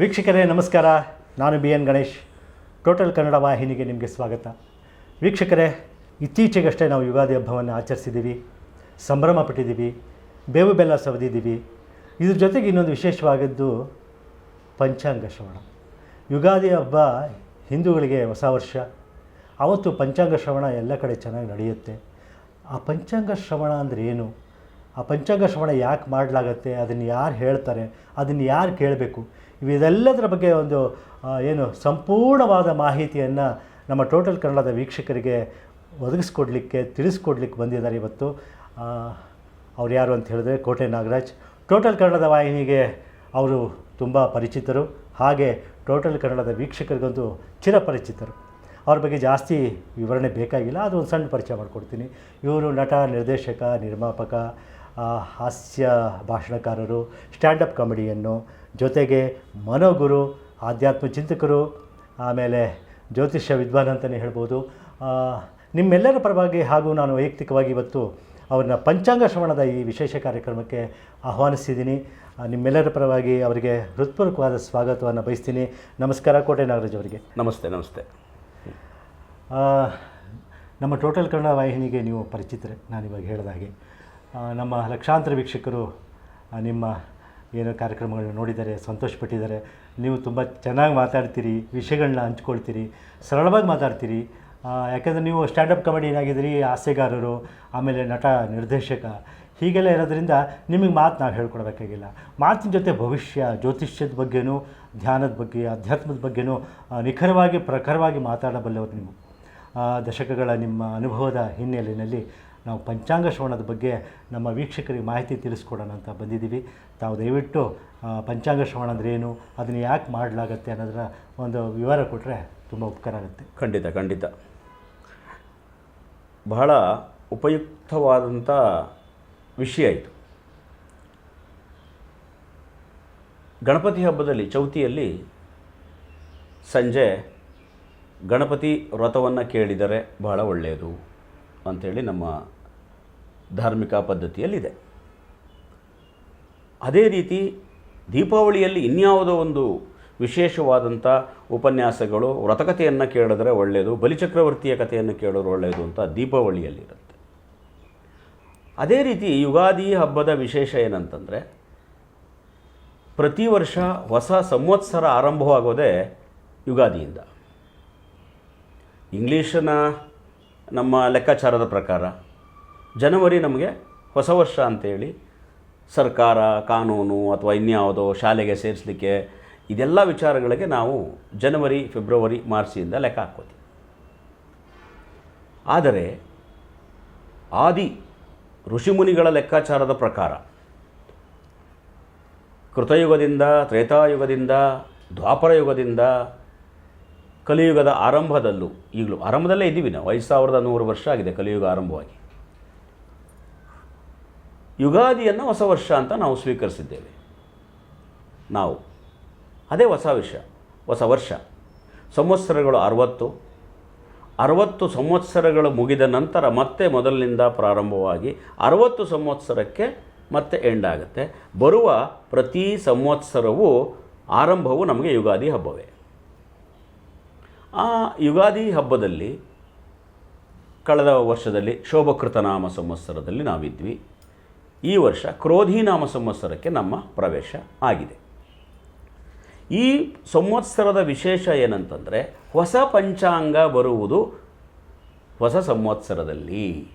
ವೀಕ್ಷಕರೇ, ನಮಸ್ಕಾರ. ನಾನು B N Ganesh. Total Kannada ವಾಹಿನಿಗೆ ನಿಮಗೆ ಸ್ವಾಗತ. ವೀಕ್ಷಕರೇ, ಇತ್ತೀಚೆಗಷ್ಟೇ ನಾವು ಯುಗಾದಿ ಹಬ್ಬವನ್ನು ಆಚರಿಸಿದ್ದೀವಿ. ಸಂಭ್ರಮ ಪಟ್ಟಿದ್ದೀವಿ. ಬೇವು ಬೆಲ್ಲ ಸವದಿದ್ದೀವಿ. ಇದ್ರ ಜೊತೆಗೆ ಇನ್ನೊಂದು ವಿಶೇಷವಾಗಿದ್ದು ಪಂಚಾಂಗ ಶ್ರವಣ. ಯುಗಾದಿ ಹಬ್ಬ ಹಿಂದೂಗಳಿಗೆ ಹೊಸ ವರ್ಷ. ಆವತ್ತು ಪಂಚಾಂಗ ಶ್ರವಣ ಎಲ್ಲ ಕಡೆ ಚೆನ್ನಾಗಿ ನಡೆಯುತ್ತೆ. ಆ ಪಂಚಾಂಗ ಶ್ರವಣ ಅಂದರೆ ಏನು? ಆ ಪಂಚಾಂಗ ಶ್ರವಣ ಯಾಕೆ ಮಾಡಲಾಗತ್ತೆ? ಅದನ್ನು ಯಾರು ಹೇಳ್ತಾರೆ? ಅದನ್ನು ಯಾರು ಕೇಳಬೇಕು? ಇವೆಲ್ಲದರ ಬಗ್ಗೆ ಒಂದು ಏನು ಸಂಪೂರ್ಣವಾದ ಮಾಹಿತಿಯನ್ನು ನಮ್ಮ ಟೋಟಲ್ ಕನ್ನಡದ ವೀಕ್ಷಕರಿಗೆ ಒದಗಿಸ್ಕೊಡ್ಲಿಕ್ಕೆ, ತಿಳಿಸ್ಕೊಡ್ಲಿಕ್ಕೆ ಬಂದಿದ್ದಾರೆ ಇವತ್ತು. ಅವ್ರು ಯಾರು ಅಂತ ಹೇಳಿದ್ರೆ ಕೋಟೆ ನಾಗರಾಜ್. ಟೋಟಲ್ ಕನ್ನಡದ ವಾಹಿನಿಗೆ ಅವರು ತುಂಬ ಪರಿಚಿತರು. ಹಾಗೆ ಟೋಟಲ್ ಕನ್ನಡದ ವೀಕ್ಷಕರಿಗಂತೂ ಚಿರಪರಿಚಿತರು. ಅವ್ರ ಬಗ್ಗೆ ಜಾಸ್ತಿ ವಿವರಣೆ ಬೇಕಾಗಿಲ್ಲ. ಅದು ಒಂದು ಸಣ್ಣ ಪರಿಚಯ ಮಾಡಿಕೊಡ್ತೀನಿ. ಇವರು ನಟ, ನಿರ್ದೇಶಕ, ನಿರ್ಮಾಪಕ ಹಾಸ್ಯ ಭಾಷಣಕಾರರು ಸ್ಟ್ಯಾಂಡಪ್ ಕಾಮಿಡಿಯನ್ನು ಜೊತೆಗೆ ಮನೋಗುರು ಆಧ್ಯಾತ್ಮ ಚಿಂತಕರು ಆಮೇಲೆ ಜ್ಯೋತಿಷ್ಯ ವಿದ್ವಾನ್ ಅಂತಲೇ ಹೇಳ್ಬೋದು. ನಿಮ್ಮೆಲ್ಲರ ಪರವಾಗಿ ಹಾಗೂ ನಾನು ವೈಯಕ್ತಿಕವಾಗಿ ಇವತ್ತು ಅವ್ರನ್ನ ಪಂಚಾಂಗ ಶ್ರವಣದ ಈ ವಿಶೇಷ ಕಾರ್ಯಕ್ರಮಕ್ಕೆ ಆಹ್ವಾನಿಸಿದ್ದೀನಿ. ನಿಮ್ಮೆಲ್ಲರ ಪರವಾಗಿ ಅವರಿಗೆ ಹೃತ್ಪೂರ್ವಕವಾದ ಸ್ವಾಗತವನ್ನು ಬಯಸ್ತೀನಿ. ನಮಸ್ಕಾರ ಕೋಟೆ ನಾಗರಾಜ್ ಅವರಿಗೆ. ನಮಸ್ತೆ ನಮಸ್ತೆ. ನಮ್ಮ ಟೋಟಲ್ ಕನ್ನಡ ವಾಹಿನಿಗೆ ನೀವು ಪರಿಚಿತರೆ ನಾನಿವಾಗ ಹೇಳಿದ ಹಾಗೆ. ನಮ್ಮ ಲಕ್ಷಾಂತರ ವೀಕ್ಷಕರು ನಿಮ್ಮ ಏನು ಕಾರ್ಯಕ್ರಮಗಳನ್ನ ನೋಡಿದ್ದಾರೆ ಸಂತೋಷಪಟ್ಟಿದ್ದಾರೆ. ನೀವು ತುಂಬ ಚೆನ್ನಾಗಿ ಮಾತಾಡ್ತೀರಿ ವಿಷಯಗಳನ್ನ ಹಂಚ್ಕೊಳ್ತೀರಿ, ಸರಳವಾಗಿ ಮಾತಾಡ್ತೀರಿ. ಯಾಕಂದರೆ ನೀವು ಸ್ಟ್ಯಾಂಡಪ್ ಕಾಮಿಡಿನಾಗಿದ್ದೀರಿ ಹಾಸ್ಯಗಾರರು, ಆಮೇಲೆ ನಟ, ನಿರ್ದೇಶಕ. ಹೀಗೆಲ್ಲ ಇರೋದರಿಂದ ನಿಮಗೆ ಮಾತು ನಾವು ಹೇಳ್ಕೊಡ್ಬೇಕಾಗಿಲ್ಲ. ಮಾತಿನ ಜೊತೆ ಭವಿಷ್ಯ, ಜ್ಯೋತಿಷ್ಯದ ಬಗ್ಗೆನೂ, ಧ್ಯಾನದ ಬಗ್ಗೆ, ಅಧ್ಯಾತ್ಮದ ಬಗ್ಗೆನೂ ನಿಖರವಾಗಿ ಪ್ರಖರವಾಗಿ ಮಾತಾಡಬಲ್ಲವರು ನೀವು. ದಶಕಗಳ ನಿಮ್ಮ ಅನುಭವದ ಹಿನ್ನೆಲೆಯಲ್ಲಿ ನಾವು ಪಂಚಾಂಗ ಶ್ರವಣದ ಬಗ್ಗೆ ನಮ್ಮ ವೀಕ್ಷಕರಿಗೆ ಮಾಹಿತಿ ತಿಳಿಸ್ಕೊಡೋಣ ಅಂತ ಬಂದಿದ್ದೀವಿ. ತಾವು ದಯವಿಟ್ಟು ಪಂಚಾಂಗ ಶ್ರವಣ ಅಂದರೆ ಏನು, ಅದನ್ನು ಯಾಕೆ ಮಾಡಲಾಗತ್ತೆ ಅನ್ನೋದರ ಒಂದು ವಿವರ ಕೊಟ್ಟರೆ ತುಂಬ ಉಪಕಾರ ಆಗುತ್ತೆ. ಖಂಡಿತ ಖಂಡಿತ. ಬಹಳ ಉಪಯುಕ್ತವಾದಂಥ ವಿಷಯ ಇದು. ಗಣಪತಿ ಹಬ್ಬದಲ್ಲಿ, ಚೌತಿಯಲ್ಲಿ ಸಂಜೆ ಗಣಪತಿ ವ್ರತವನ್ನು ಕೇಳಿದರೆ ಬಹಳ ಒಳ್ಳೆಯದು ಅಂಥೇಳಿ ನಮ್ಮ ಧಾರ್ಮಿಕ ಪದ್ಧತಿಯಲ್ಲಿದೆ. ಅದೇ ರೀತಿ ದೀಪಾವಳಿಯಲ್ಲಿ ಇನ್ಯಾವುದೋ ಒಂದು ವಿಶೇಷವಾದಂಥ ಉಪನ್ಯಾಸಗಳು, ವ್ರತಕಥೆಯನ್ನು ಕೇಳಿದ್ರೆ ಒಳ್ಳೆಯದು ಬಲಿಚಕ್ರವರ್ತಿಯ ಕಥೆಯನ್ನು ಕೇಳೋರು ಒಳ್ಳೆಯದು ಅಂತ ದೀಪಾವಳಿಯಲ್ಲಿರುತ್ತೆ ಅದೇ ರೀತಿ ಯುಗಾದಿ ಹಬ್ಬದ ವಿಶೇಷ ಏನಂತಂದರೆ, ಪ್ರತಿ ವರ್ಷ ಹೊಸ ಸಂವತ್ಸರ ಆರಂಭವಾಗೋದೇ ಯುಗಾದಿಯಿಂದ. ಇಂಗ್ಲೀಷನ ನಮ್ಮ ಲೆಕ್ಕಾಚಾರದ ಪ್ರಕಾರ ಜನವರಿ ನಮಗೆ ಹೊಸ ವರ್ಷ ಅಂತೇಳಿ ಸರ್ಕಾರ, ಕಾನೂನು ಅಥವಾ ಇನ್ಯಾವುದೋ ಶಾಲೆಗೆ ಸೇರಿಸಲಿಕ್ಕೆ ಇದೆಲ್ಲ ವಿಚಾರಗಳಿಗೆ ನಾವು ಜನವರಿ, ಫೆಬ್ರವರಿ ಮಾರ್ಚಿಂದ ಲೆಕ್ಕ ಹಾಕ್ಕೋತೀವಿ. ಆದರೆ ಆದಿ ಋಷಿಮುನಿಗಳ ಲೆಕ್ಕಾಚಾರದ ಪ್ರಕಾರ ಕೃತಯುಗದಿಂದ, ತ್ರೇತಾಯುಗದಿಂದ ದ್ವಾಪರ ಯುಗದಿಂದ ಕಲಿಯುಗದ ಆರಂಭದಲ್ಲೂ ಈಗಲೂ ಆರಂಭದಲ್ಲೇ ಇದ್ದೀವಿ ನಾವು. ಐದು ಸಾವಿರದ ನೂರು ವರ್ಷ ಆಗಿದೆ ಕಲಿಯುಗ ಆರಂಭವಾಗಿ. ಯುಗಾದಿಯನ್ನು ಹೊಸ ವರ್ಷ ಅಂತ ನಾವು ಸ್ವೀಕರಿಸಿದ್ದೇವೆ. ನಾವು. ಅದೇ ಹೊಸ ವಿಷಯ, ಹೊಸ ವರ್ಷ. ಸಂವತ್ಸರಗಳು ಅರವತ್ತು. ಅರವತ್ತು ಸಂವತ್ಸರಗಳು ಮುಗಿದ ನಂತರ ಮತ್ತೆ ಮೊದಲಿನಿಂದ ಪ್ರಾರಂಭವಾಗಿ ಅರವತ್ತು ಸಂವತ್ಸರಕ್ಕೆ ಮತ್ತೆ ಎಂಡ್ ಆಗುತ್ತೆ. ಬರುವ ಪ್ರತಿ ಸಂವತ್ಸರವು ಆರಂಭವು ನಮಗೆ ಯುಗಾದಿ ಹಬ್ಬವೇ. ಆ ಯುಗಾದಿ ಹಬ್ಬದಲ್ಲಿ, ಕಳೆದ ವರ್ಷದಲ್ಲಿ ಶೋಭಕೃತನಾಮ ಸಂವತ್ಸರದಲ್ಲಿ ನಾವಿದ್ವಿ. ಈ ವರ್ಷ ಕ್ರೋಧಿನಾಮ ಸಂವತ್ಸರಕ್ಕೆ ನಮ್ಮ ಪ್ರವೇಶ ಆಗಿದೆ. ಈ ಸಂವತ್ಸರದ ವಿಶೇಷ ಏನಂತಂದರೆ ಹೊಸ ಪಂಚಾಂಗ ಬರುವುದು ಹೊಸ ಸಂವತ್ಸರದಲ್ಲಿ.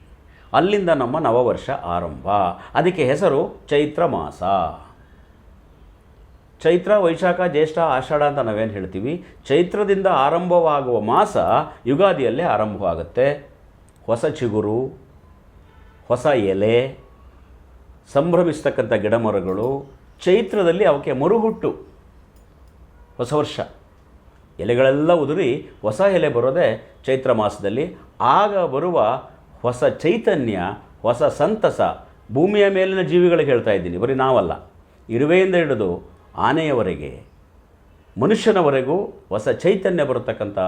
ಅಲ್ಲಿಂದ ನಮ್ಮ ನವವರ್ಷ ಆರಂಭ. ಅದಕ್ಕೆ ಹೆಸರು ಚೈತ್ರ ಮಾಸ. ಚೈತ್ರ, ವೈಶಾಖ, ಜ್ಯೇಷ್ಠ, ಆಷಾಢ ಅಂತ ನಾವೇನು ಹೇಳ್ತೀವಿ? ಚೈತ್ರದಿಂದ ಆರಂಭವಾಗುವ ಮಾಸ ಯುಗಾದಿಯಲ್ಲೇ ಆರಂಭವಾಗುತ್ತೆ. ಹೊಸ ಚಿಗುರು, ಹೊಸ ಎಲೆ ಸಂಭ್ರಮಿಸ್ತಕ್ಕಂಥ ಗಿಡಮರಗಳು ಚೈತ್ರದಲ್ಲಿ ಅವಕ್ಕೆ ಮರುಹುಟ್ಟು. ಹೊಸ ವರ್ಷ. ಎಲೆಗಳೆಲ್ಲ ಉದುರಿ ಹೊಸ ಎಲೆ ಬರೋದೇ ಚೈತ್ರ ಮಾಸದಲ್ಲಿ. ಆಗ ಬರುವ ಹೊಸ ಚೈತನ್ಯ, ಹೊಸ ಸಂತಸ ಭೂಮಿಯ ಮೇಲಿನ ಜೀವಿಗಳಿಗೆ ಹೇಳ್ತಾ ಇದ್ದೀನಿ. ಬರೀ ನಾವಲ್ಲ. ಇರುವೆಯಿಂದ ಹಿಡಿದು ಆನೆಯವರೆಗೆ, ಮನುಷ್ಯನವರೆಗೂ ಹೊಸ ಚೈತನ್ಯ ಬರತಕ್ಕಂಥ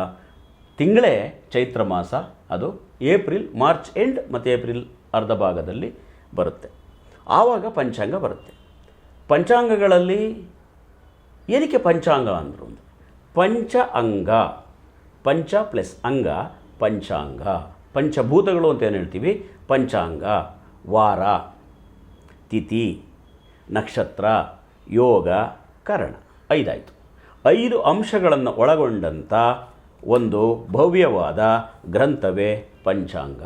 ತಿಂಗಳೇ ಚೈತ್ರ ಮಾಸ. ಅದು ಏಪ್ರಿಲ್, ಮಾರ್ಚ್ ಎಂಡ್ ಮತ್ತು ಏಪ್ರಿಲ್ ಅರ್ಧ ಭಾಗದಲ್ಲಿ ಬರುತ್ತೆ. ಆವಾಗ ಪಂಚಾಂಗ ಬರುತ್ತೆ. ಪಂಚಾಂಗಗಳಲ್ಲಿ ಏನಕ್ಕೆ ಪಂಚಾಂಗ ಅಂದರು? ಪಂಚ ಅಂಗ, ಪಂಚ ಪ್ಲಸ್ ಅಂಗ, ಪಂಚಾಂಗ. ಪಂಚಭೂತಗಳು ಅಂತ ಏನು ಹೇಳ್ತೀವಿ? ಪಂಚಾಂಗ, ವಾರ, ತಿಥಿ, ನಕ್ಷತ್ರ, ಯೋಗ, ಕರಣ. ಐದಾಯಿತು. ಐದು ಅಂಶಗಳನ್ನು ಒಳಗೊಂಡಂಥ ಒಂದು ಭವ್ಯವಾದ ಗ್ರಂಥವೇ ಪಂಚಾಂಗ.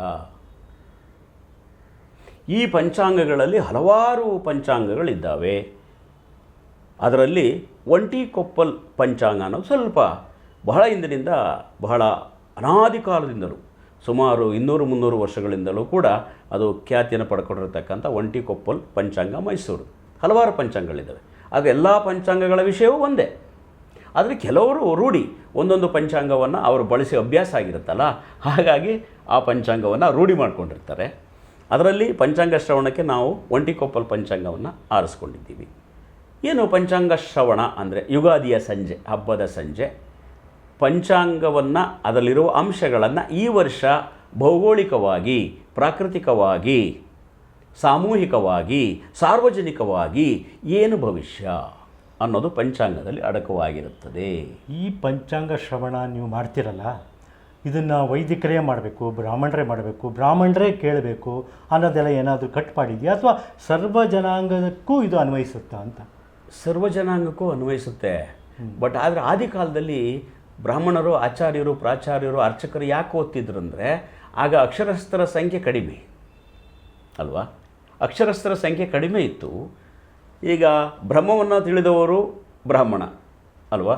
ಈ ಪಂಚಾಂಗಗಳಲ್ಲಿ ಹಲವಾರು ಪಂಚಾಂಗಗಳಿದ್ದಾವೆ. ಅದರಲ್ಲಿ ಒಂಟಿ ಕೊಪ್ಪಲ್ ಪಂಚಾಂಗ ಅನ್ನೋದು ಸ್ವಲ್ಪ ಬಹಳ ಹಿಂದಿನಿಂದ ಬಹಳ ಅನಾದಿ ಕಾಲದಿಂದಲೂ ಸುಮಾರು ಇನ್ನೂರು ಮುನ್ನೂರು ವರ್ಷಗಳಿಂದಲೂ ಕೂಡ ಅದು ಖ್ಯಾತಿಯನ್ನು ಪಡ್ಕೊಂಡಿರ್ತಕ್ಕಂಥ ಒಂಟಿ ಕೊಪ್ಪಲ್ ಪಂಚಾಂಗ ಮೈಸೂರು. ಹಲವಾರು ಪಂಚಾಂಗಗಳಿದ್ದಾವೆ. ಆಗ ಎಲ್ಲ ಪಂಚಾಂಗಗಳ ವಿಷಯವೂ ಒಂದೇ. ಆದರೆ ಕೆಲವರು ರೂಢಿ, ಒಂದೊಂದು ಪಂಚಾಂಗವನ್ನು ಅವರು ಬಳಸಿ ಅಭ್ಯಾಸ ಆಗಿರುತ್ತಲ್ಲ, ಹಾಗಾಗಿ ಆ ಪಂಚಾಂಗವನ್ನು ರೂಢಿ ಮಾಡ್ಕೊಂಡಿರ್ತಾರೆ. ಅದರಲ್ಲಿ ಪಂಚಾಂಗ ಶ್ರವಣಕ್ಕೆ ನಾವು ಒಂಟಿಕೊಪ್ಪಲ್ ಪಂಚಾಂಗವನ್ನು ಆರಿಸ್ಕೊಂಡಿದ್ದೀವಿ. ಏನು ಪಂಚಾಂಗ ಶ್ರವಣ ಅಂದರೆ ಯುಗಾದಿಯ ಸಂಜೆ, ಹಬ್ಬದ ಸಂಜೆ. ಪಂಚಾಂಗವನ್ನು ಅದರಲ್ಲಿರುವ ಅಂಶಗಳನ್ನು ಈ ವರ್ಷ ಭೌಗೋಳಿಕವಾಗಿ, ಪ್ರಾಕೃತಿಕವಾಗಿ, ಸಾಮೂಹಿಕವಾಗಿ, ಸಾರ್ವಜನಿಕವಾಗಿ ಏನು ಭವಿಷ್ಯ ಅನ್ನೋದು ಪಂಚಾಂಗದಲ್ಲಿ ಅಡಕವಾಗಿರುತ್ತದೆ. ಈ ಪಂಚಾಂಗ ಶ್ರವಣ ನೀವು ಮಾಡ್ತಿರಲ್ಲ? ಇದನ್ನು ವೈದಿಕರೇ ಮಾಡಬೇಕು ಬ್ರಾಹ್ಮಣರೇ ಮಾಡಬೇಕು ಬ್ರಾಹ್ಮಣರೇ ಕೇಳಬೇಕು ಅನ್ನೋದೆಲ್ಲ ಏನಾದರೂ ಕಟ್ ಮಾಡಿದೆಯಾ? ಅಥವಾ ಸರ್ವ ಜನಾಂಗಕ್ಕೂ ಇದು ಅನ್ವಯಿಸುತ್ತಾ ಅಂತ? ಸರ್ವ ಜನಾಂಗಕ್ಕೂ ಅನ್ವಯಿಸುತ್ತೆ. ಬಟ್ ಆದರೆ ಆದಿ ಕಾಲದಲ್ಲಿ ಬ್ರಾಹ್ಮಣರು ಆಚಾರ್ಯರು ಪ್ರಾಚಾರ್ಯರು ಅರ್ಚಕರು ಯಾಕೆ ಓದ್ತಿದ್ರು ಅಂದರೆ ಆಗ ಅಕ್ಷರಸ್ಥರ ಸಂಖ್ಯೆ ಕಡಿಮೆ. ಅಲ್ವಾ? ಅಕ್ಷರಸ್ಥರ ಸಂಖ್ಯೆ ಕಡಿಮೆ ಇತ್ತು. ಈಗ ಬ್ರಹ್ಮವನ್ನು ತಿಳಿದವರು ಬ್ರಾಹ್ಮಣ. ಅಲ್ವಾ?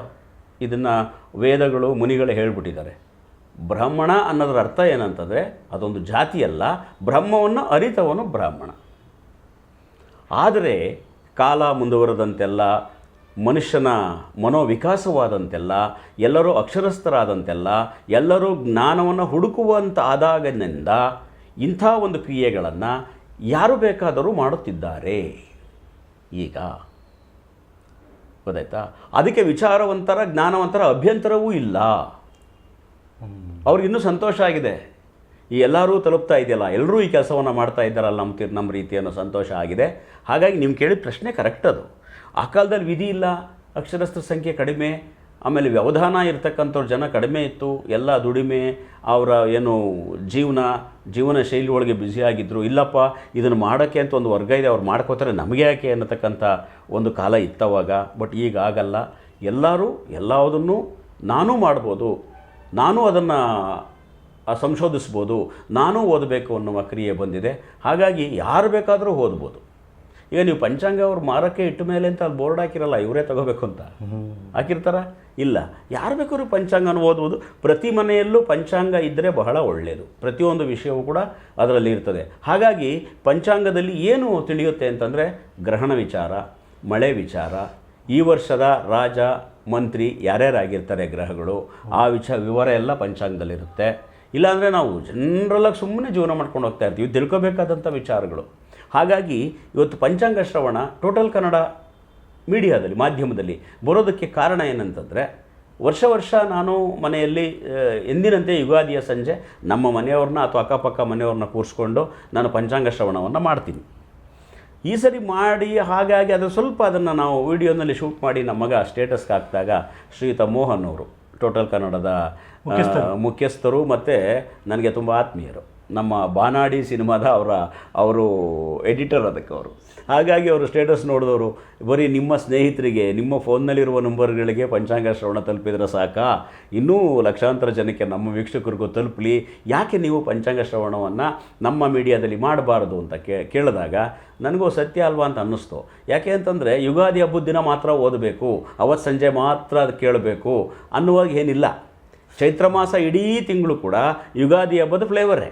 ಇದನ್ನು ವೇದಗಳು ಮುನಿಗಳು ಹೇಳ್ಬಿಟ್ಟಿದ್ದಾರೆ. ಬ್ರಾಹ್ಮಣ ಅನ್ನೋದರ ಅರ್ಥ ಏನಂತಂದರೆ ಅದೊಂದು ಜಾತಿಯಲ್ಲ, ಬ್ರಹ್ಮವನ್ನು ಅರಿತವನು ಬ್ರಾಹ್ಮಣ. ಆದರೆ ಕಾಲ ಮುಂದುವರೆದಂತೆಲ್ಲ, ಮನುಷ್ಯನ ಮನೋವಿಕಾಸವಾದಂತೆಲ್ಲ, ಎಲ್ಲರೂ ಅಕ್ಷರಸ್ಥರಾದಂತೆಲ್ಲ, ಎಲ್ಲರೂ ಜ್ಞಾನವನ್ನು ಹುಡುಕುವಂತ ಆದಾಗನಿಂದ ಇಂಥ ಒಂದು ಕ್ರಿಯೆಗಳನ್ನು ಯಾರು ಬೇಕಾದರೂ ಮಾಡುತ್ತಿದ್ದಾರೆ. ಈಗ ಗೊತ್ತಾಯ್ತಾ? ಅದಕ್ಕೆ ವಿಚಾರವಂತರ, ಜ್ಞಾನವಂತರ ಅಭ್ಯಂತರವೂ ಇಲ್ಲ. ಅವ್ರಿಗೆ ಇನ್ನೂ ಸಂತೋಷ ಆಗಿದೆ. ಈ ಎಲ್ಲರೂ ತಲುಪ್ತಾ ಇದೆಯಲ್ಲ, ಎಲ್ಲರೂ ಈ ಕೆಲಸವನ್ನು ಮಾಡ್ತಾ ಇದ್ದಾರಲ್ಲ ನಮ್ಮ ನಮ್ಮ ರೀತಿ ಅನ್ನೋ ಸಂತೋಷ ಆಗಿದೆ. ಹಾಗಾಗಿ ನೀವು ಕೇಳಿದ ಪ್ರಶ್ನೆ ಕರೆಕ್ಟ್ ಅದು. ಆ ಕಾಲದಲ್ಲಿ ವಿಧಿ ಇಲ್ಲ ಅಕ್ಷರಸ್ಥ ಸಂಖ್ಯೆ ಕಡಿಮೆ, ಆಮೇಲೆ ವ್ಯವಧಾನ ಇರ್ತಕ್ಕಂಥವ್ರ ಜನ ಕಡಿಮೆ ಇತ್ತು, ಎಲ್ಲ ದುಡಿಮೆ, ಅವರ ಏನು ಜೀವನ ಜೀವನ ಶೈಲಿ ಒಳಗೆ ಬ್ಯುಸಿಯಾಗಿದ್ದರು ಇಲ್ಲಪ್ಪ, ಇದನ್ನು ಮಾಡೋಕ್ಕೆ ಅಂತ ಒಂದು ವರ್ಗ ಇದೆ, ಅವ್ರು ಮಾಡ್ಕೋತಾರೆ, ನಮಗೆ ಯಾಕೆ ಅನ್ನತಕ್ಕಂಥ ಒಂದು ಕಾಲ ಇತ್ತವಾಗ. ಬಟ್ ಈಗ ಆಗಲ್ಲ. ಎಲ್ಲರೂ ಎಲ್ಲದನ್ನೂ ನಾನೂ ಮಾಡ್ಬೋದು. ನಾನು ಅದನ್ನು ಸಂಶೋಧಿಸ್ಬೋದು ನಾನೂ ಓದಬೇಕು ಅನ್ನುವ ಕ್ರಿಯೆ ಬಂದಿದೆ. ಹಾಗಾಗಿ ಯಾರು ಬೇಕಾದರೂ ಓದ್ಬೋದು. ಈಗ ನೀವು ಪಂಚಾಂಗ ಅವರು ಮಾರಕ್ಕೆ ಇಟ್ಟ ಮೇಲೆ ಅಂತ ಅಲ್ಲಿ ಬೋರ್ಡ್ ಹಾಕಿರಲ್ಲ ಇವರೇ ತಗೋಬೇಕು ಅಂತ. ಹಾಕಿರ್ತಾರ? ಇಲ್ಲ. ಯಾರು ಬೇಕಾದ್ರೂ ಪಂಚಾಂಗನ ಓದ್ಬೋದು. ಪ್ರತಿ ಮನೆಯಲ್ಲೂ ಪಂಚಾಂಗ ಇದ್ದರೆ ಬಹಳ ಒಳ್ಳೆಯದು ಪ್ರತಿಯೊಂದು ವಿಷಯವೂ ಕೂಡ ಅದರಲ್ಲಿ ಇರ್ತದೆ. ಹಾಗಾಗಿ ಪಂಚಾಂಗದಲ್ಲಿ ಏನು ತಿಳಿಯುತ್ತೆ ಅಂತಂದರೆ ಗ್ರಹಣ ವಿಚಾರ ಮಳೆ ವಿಚಾರ ಈ ವರ್ಷದ ರಾಜ ಮಂತ್ರಿ ಯಾರ್ಯಾರಾಗಿರ್ತಾರೆ ಗ್ರಹಗಳು, ಆ ವಿಚ ವಿವರ ಎಲ್ಲ ಪಂಚಾಂಗದಲ್ಲಿರುತ್ತೆ. ಇಲ್ಲಾಂದರೆ ನಾವು ಜನರಲ್ಲಾಗಿ ಸುಮ್ಮನೆ ಜೀವನ ಮಾಡ್ಕೊಂಡು ಹೋಗ್ತಾ ಇರ್ತೀವಿ. ತಿಳ್ಕೋಬೇಕಾದಂಥ ವಿಚಾರಗಳು. ಹಾಗಾಗಿ ಇವತ್ತು ಪಂಚಾಂಗ ಶ್ರವಣ ಟೋಟಲ್ ಕನ್ನಡ ಮೀಡಿಯಾದಲ್ಲಿ, ಮಾಧ್ಯಮದಲ್ಲಿ ಬರೋದಕ್ಕೆ ಕಾರಣ ಏನಂತಂದರೆ, ವರ್ಷ ವರ್ಷ ನಾನು ಮನೆಯಲ್ಲಿ ಎಂದಿನಂತೆ ಯುಗಾದಿಯ ಸಂಜೆ ನಮ್ಮ ಮನೆಯವ್ರನ್ನ ಅಥವಾ ಅಕ್ಕಪಕ್ಕ ಮನೆಯವ್ರನ್ನ ಕೂರಿಸ್ಕೊಂಡು ನಾನು ಪಂಚಾಂಗ ಶ್ರವಣವನ್ನು ಮಾಡ್ತೀನಿ. ಈ ಸರಿ ಮಾಡಿ ಹಾಗಾಗಿ ಅದು ಸ್ವಲ್ಪ ಅದನ್ನು ನಾವು ವಿಡಿಯೋನಲ್ಲಿ ಶೂಟ್ ಮಾಡಿ ನಮ್ಮ ಮಗ ಸ್ಟೇಟಸ್ಗೆ ಹಾಕಿದಾಗ ಶ್ರೀಯುತ ಮೋಹನ್ ಅವರು ಟೋಟಲ್ ಕನ್ನಡದ ಮುಖ್ಯಸ್ಥರು. ಮತ್ತು ನನಗೆ ತುಂಬ ಆತ್ಮೀಯರು. ನಮ್ಮ ಬಾನಾಡಿ ಸಿನಿಮಾದ ಅವರ ಅವರು ಎಡಿಟರ್ ಅದಕ್ಕೆ ಅವರು. ಹಾಗಾಗಿ ಅವರು ಸ್ಟೇಟಸ್ ನೋಡಿದವರು, ಬರೀ ನಿಮ್ಮ ಸ್ನೇಹಿತರಿಗೆ, ನಿಮ್ಮ ಫೋನ್ನಲ್ಲಿರುವ ನಂಬರ್ಗಳಿಗೆ ಪಂಚಾಂಗ ಶ್ರವಣ ತಲುಪಿದ್ರೆ ಸಾಕಾ? ಇನ್ನೂ ಲಕ್ಷಾಂತರ ಜನಕ್ಕೆ ನಮ್ಮ ವೀಕ್ಷಕರಿಗೂ ತಲುಪಲಿ. ಯಾಕೆ ನೀವು ಪಂಚಾಂಗ ಶ್ರವಣವನ್ನು ನಮ್ಮ ಮೀಡಿಯಾದಲ್ಲಿ ಮಾಡಬಾರದು ಅಂತ ಕೇಳಿದಾಗ ನನಗೂ ಸತ್ಯ ಅಲ್ವಾ ಅಂತ ಅನ್ನಿಸ್ತು. ಯಾಕೆ ಅಂತಂದರೆ ಯುಗಾದಿ ಹಬ್ಬದ ದಿನ ಮಾತ್ರ ಓದಬೇಕು ಅವತ್ತು ಸಂಜೆ ಮಾತ್ರ ಅದು ಕೇಳಬೇಕು ಅನ್ನುವಾಗ ಏನಿಲ್ಲ. ಚೈತ್ರ ಮಾಸ ಇಡೀ ತಿಂಗಳು ಕೂಡ ಯುಗಾದಿ ಹಬ್ಬದ ಫ್ಲೇವರೇ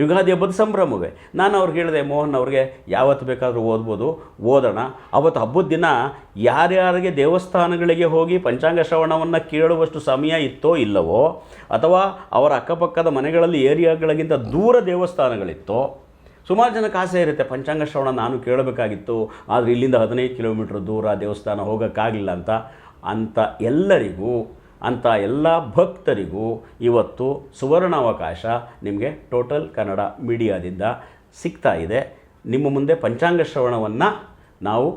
ಯುಗಾದಿ ಹಬ್ಬದ ಸಂಭ್ರಮವೇ. ನಾನು ಅವ್ರಿಗೆ ಹೇಳಿದೆ, ಮೋಹನ್ ಅವ್ರಿಗೆ ಯಾವತ್ತು ಬೇಕಾದರೂ ಓದ್ಬೋದು, ಓದೋಣ. ಅವತ್ತು ಹಬ್ಬದ ದಿನ ಯಾರ್ಯಾರಿಗೆ ದೇವಸ್ಥಾನಗಳಿಗೆ ಹೋಗಿ ಪಂಚಾಂಗ ಶ್ರವಣವನ್ನು ಕೇಳುವಷ್ಟು ಸಮಯ ಇತ್ತೋ ಇಲ್ಲವೋ, ಅಥವಾ ಅವರ ಅಕ್ಕಪಕ್ಕದ ಮನೆಗಳಲ್ಲಿ ಏರಿಯಾಗಳಿಗಿಂತ ದೂರ ದೇವಸ್ಥಾನಗಳಿತ್ತೋ, ಸುಮಾರು ಜನಕ್ಕೆ ಆಸೆ ಇರುತ್ತೆ, ಪಂಚಾಂಗ ಶ್ರವಣ ನಾನು ಕೇಳಬೇಕಾಗಿತ್ತು, ಆದರೆ ಇಲ್ಲಿಂದ ಹದಿನೈದು ಕಿಲೋಮೀಟ್ರ್ ದೂರ ದೇವಸ್ಥಾನ ಹೋಗೋಕ್ಕಾಗಿಲ್ಲ ಅಂತ. ಅಂಥ ಎಲ್ಲರಿಗೂ ಅಂಥ ಎಲ್ಲ ಭಕ್ತರಿಗೂ ಇವತ್ತು ಸುವರ್ಣಾವಕಾಶ ನಿಮಗೆ ಟೋಟಲ್ ಕನ್ನಡ ಮೀಡಿಯಾದಿಂದ ಸಿಗ್ತಾ ಇದೆ. ನಿಮ್ಮ ಮುಂದೆ ಪಂಚಾಂಗ ಶ್ರವಣವನ್ನು ನಾವು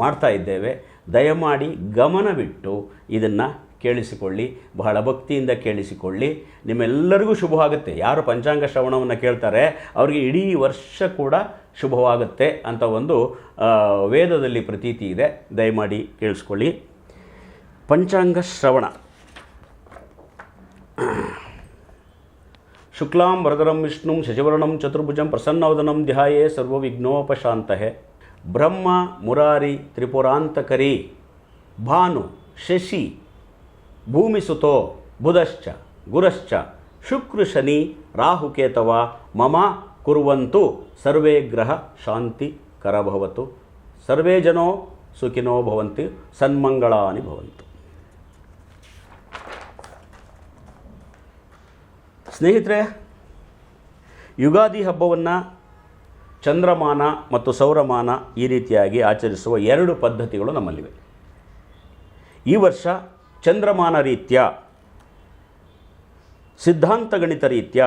ಮಾಡ್ತಾ ಇದ್ದೇವೆ. ದಯಮಾಡಿ ಗಮನವಿಟ್ಟು ಇದನ್ನು ಕೇಳಿಸಿಕೊಳ್ಳಿ, ಬಹಳ ಭಕ್ತಿಯಿಂದ ಕೇಳಿಸಿಕೊಳ್ಳಿ. ನಿಮ್ಮೆಲ್ಲರಿಗೂ ಶುಭವಾಗುತ್ತೆ. ಯಾರು ಪಂಚಾಂಗ ಶ್ರವಣವನ್ನು ಕೇಳ್ತಾರೆ, ಅವರಿಗೆ ಇಡೀ ವರ್ಷ ಕೂಡ ಶುಭವಾಗುತ್ತೆ ಅಂತ ಒಂದು ವೇದದಲ್ಲಿ ಪ್ರತೀತಿ ಇದೆ. ದಯಮಾಡಿ ಕೇಳಿಸ್ಕೊಳ್ಳಿ. ಪಂಚಾಂಗ ಶ್ರವಣ. शुक्लां वरदरं विष्णुं शशिवर्णं चतुर्भुजं प्रसन्नवदनं ध्याये सर्वविघ्नोपशान्तः ब्रह्म, मुरारी, त्रिपुरान्तकरी, भानु, शशि, भूमिसुतो, बुधश्च, गुरश्च शुक्रशनि राहुकेतव मम, कुर्वन्तु, सर्वे ग्रह शान्तिकरभवतु सर्वे जनो सुखिनो भवन्तु, सन्मङ्गलानि भवन्तु। ಸ್ನೇಹಿತರೆ, ಯುಗಾದಿ ಹಬ್ಬವನ್ನು ಚಂದ್ರಮಾನ ಮತ್ತು ಸೌರಮಾನ ಈ ರೀತಿಯಾಗಿ ಆಚರಿಸುವ ಎರಡು ಪದ್ಧತಿಗಳು ನಮ್ಮಲ್ಲಿವೆ. ಈ ವರ್ಷ ಚಂದ್ರಮಾನ ರೀತ್ಯ, ಸಿದ್ಧಾಂತ ಗಣಿತ ರೀತ್ಯ,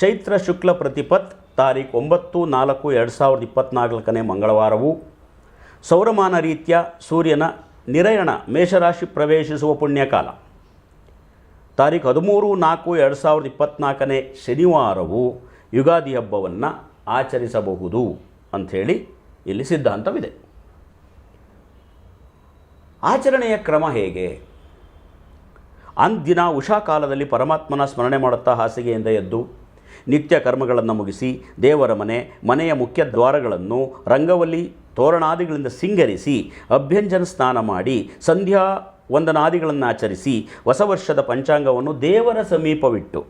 ಚೈತ್ರ ಶುಕ್ಲ ಪ್ರತಿಪತ್ ತಾರೀಕು ಒಂಬತ್ತು ನಾಲ್ಕು ಎರಡು ಸಾವಿರದ ಇಪ್ಪತ್ತ್ನಾಲ್ಕನೇ ಮಂಗಳವಾರವು, ಸೌರಮಾನ ರೀತ್ಯ ಸೂರ್ಯನ ನಿರಯಣ ಮೇಷರಾಶಿ ಪ್ರವೇಶಿಸುವ ಪುಣ್ಯಕಾಲ. ತಾರೀಕು ಹದಿಮೂರು ನಾಲ್ಕು ಎರಡು ಸಾವಿರದ ಇಪ್ಪತ್ತ್ನಾಲ್ಕನೇ ಶನಿವಾರವು ಯುಗಾದಿ ಹಬ್ಬವನ್ನು ಆಚರಿಸಬಹುದು ಅಂಥೇಳಿ ಇಲ್ಲಿ ಸಿದ್ಧಾಂತವಿದೆ. ಆಚರಣೆಯ ಕ್ರಮ ಹೇಗೆ? ಅಂದಿನ ಉಷಾ ಕಾಲದಲ್ಲಿ ಪರಮಾತ್ಮನ ಸ್ಮರಣೆ ಮಾಡುತ್ತಾ ಹಾಸಿಗೆಯಿಂದ ಎದ್ದು ನಿತ್ಯ ಕರ್ಮಗಳನ್ನು ಮುಗಿಸಿ ದೇವರ ಮನೆ, ಮನೆಯ ಮುಖ್ಯ ದ್ವಾರಗಳನ್ನು ರಂಗವಲ್ಲಿ ತೋರಣಾದಿಗಳಿಂದ ಸಿಂಗರಿಸಿ ಅಭ್ಯಂಜನ ಸ್ನಾನ ಮಾಡಿ ಸಂಧ್ಯಾ ವಂದನಾದಿಗಳನ್ನು ಆಚರಿಸಿ ಹೊಸ ವರ್ಷದ ಪಂಚಾಂಗವನ್ನು ದೇವರ ಸಮೀಪವಿಟ್ಟು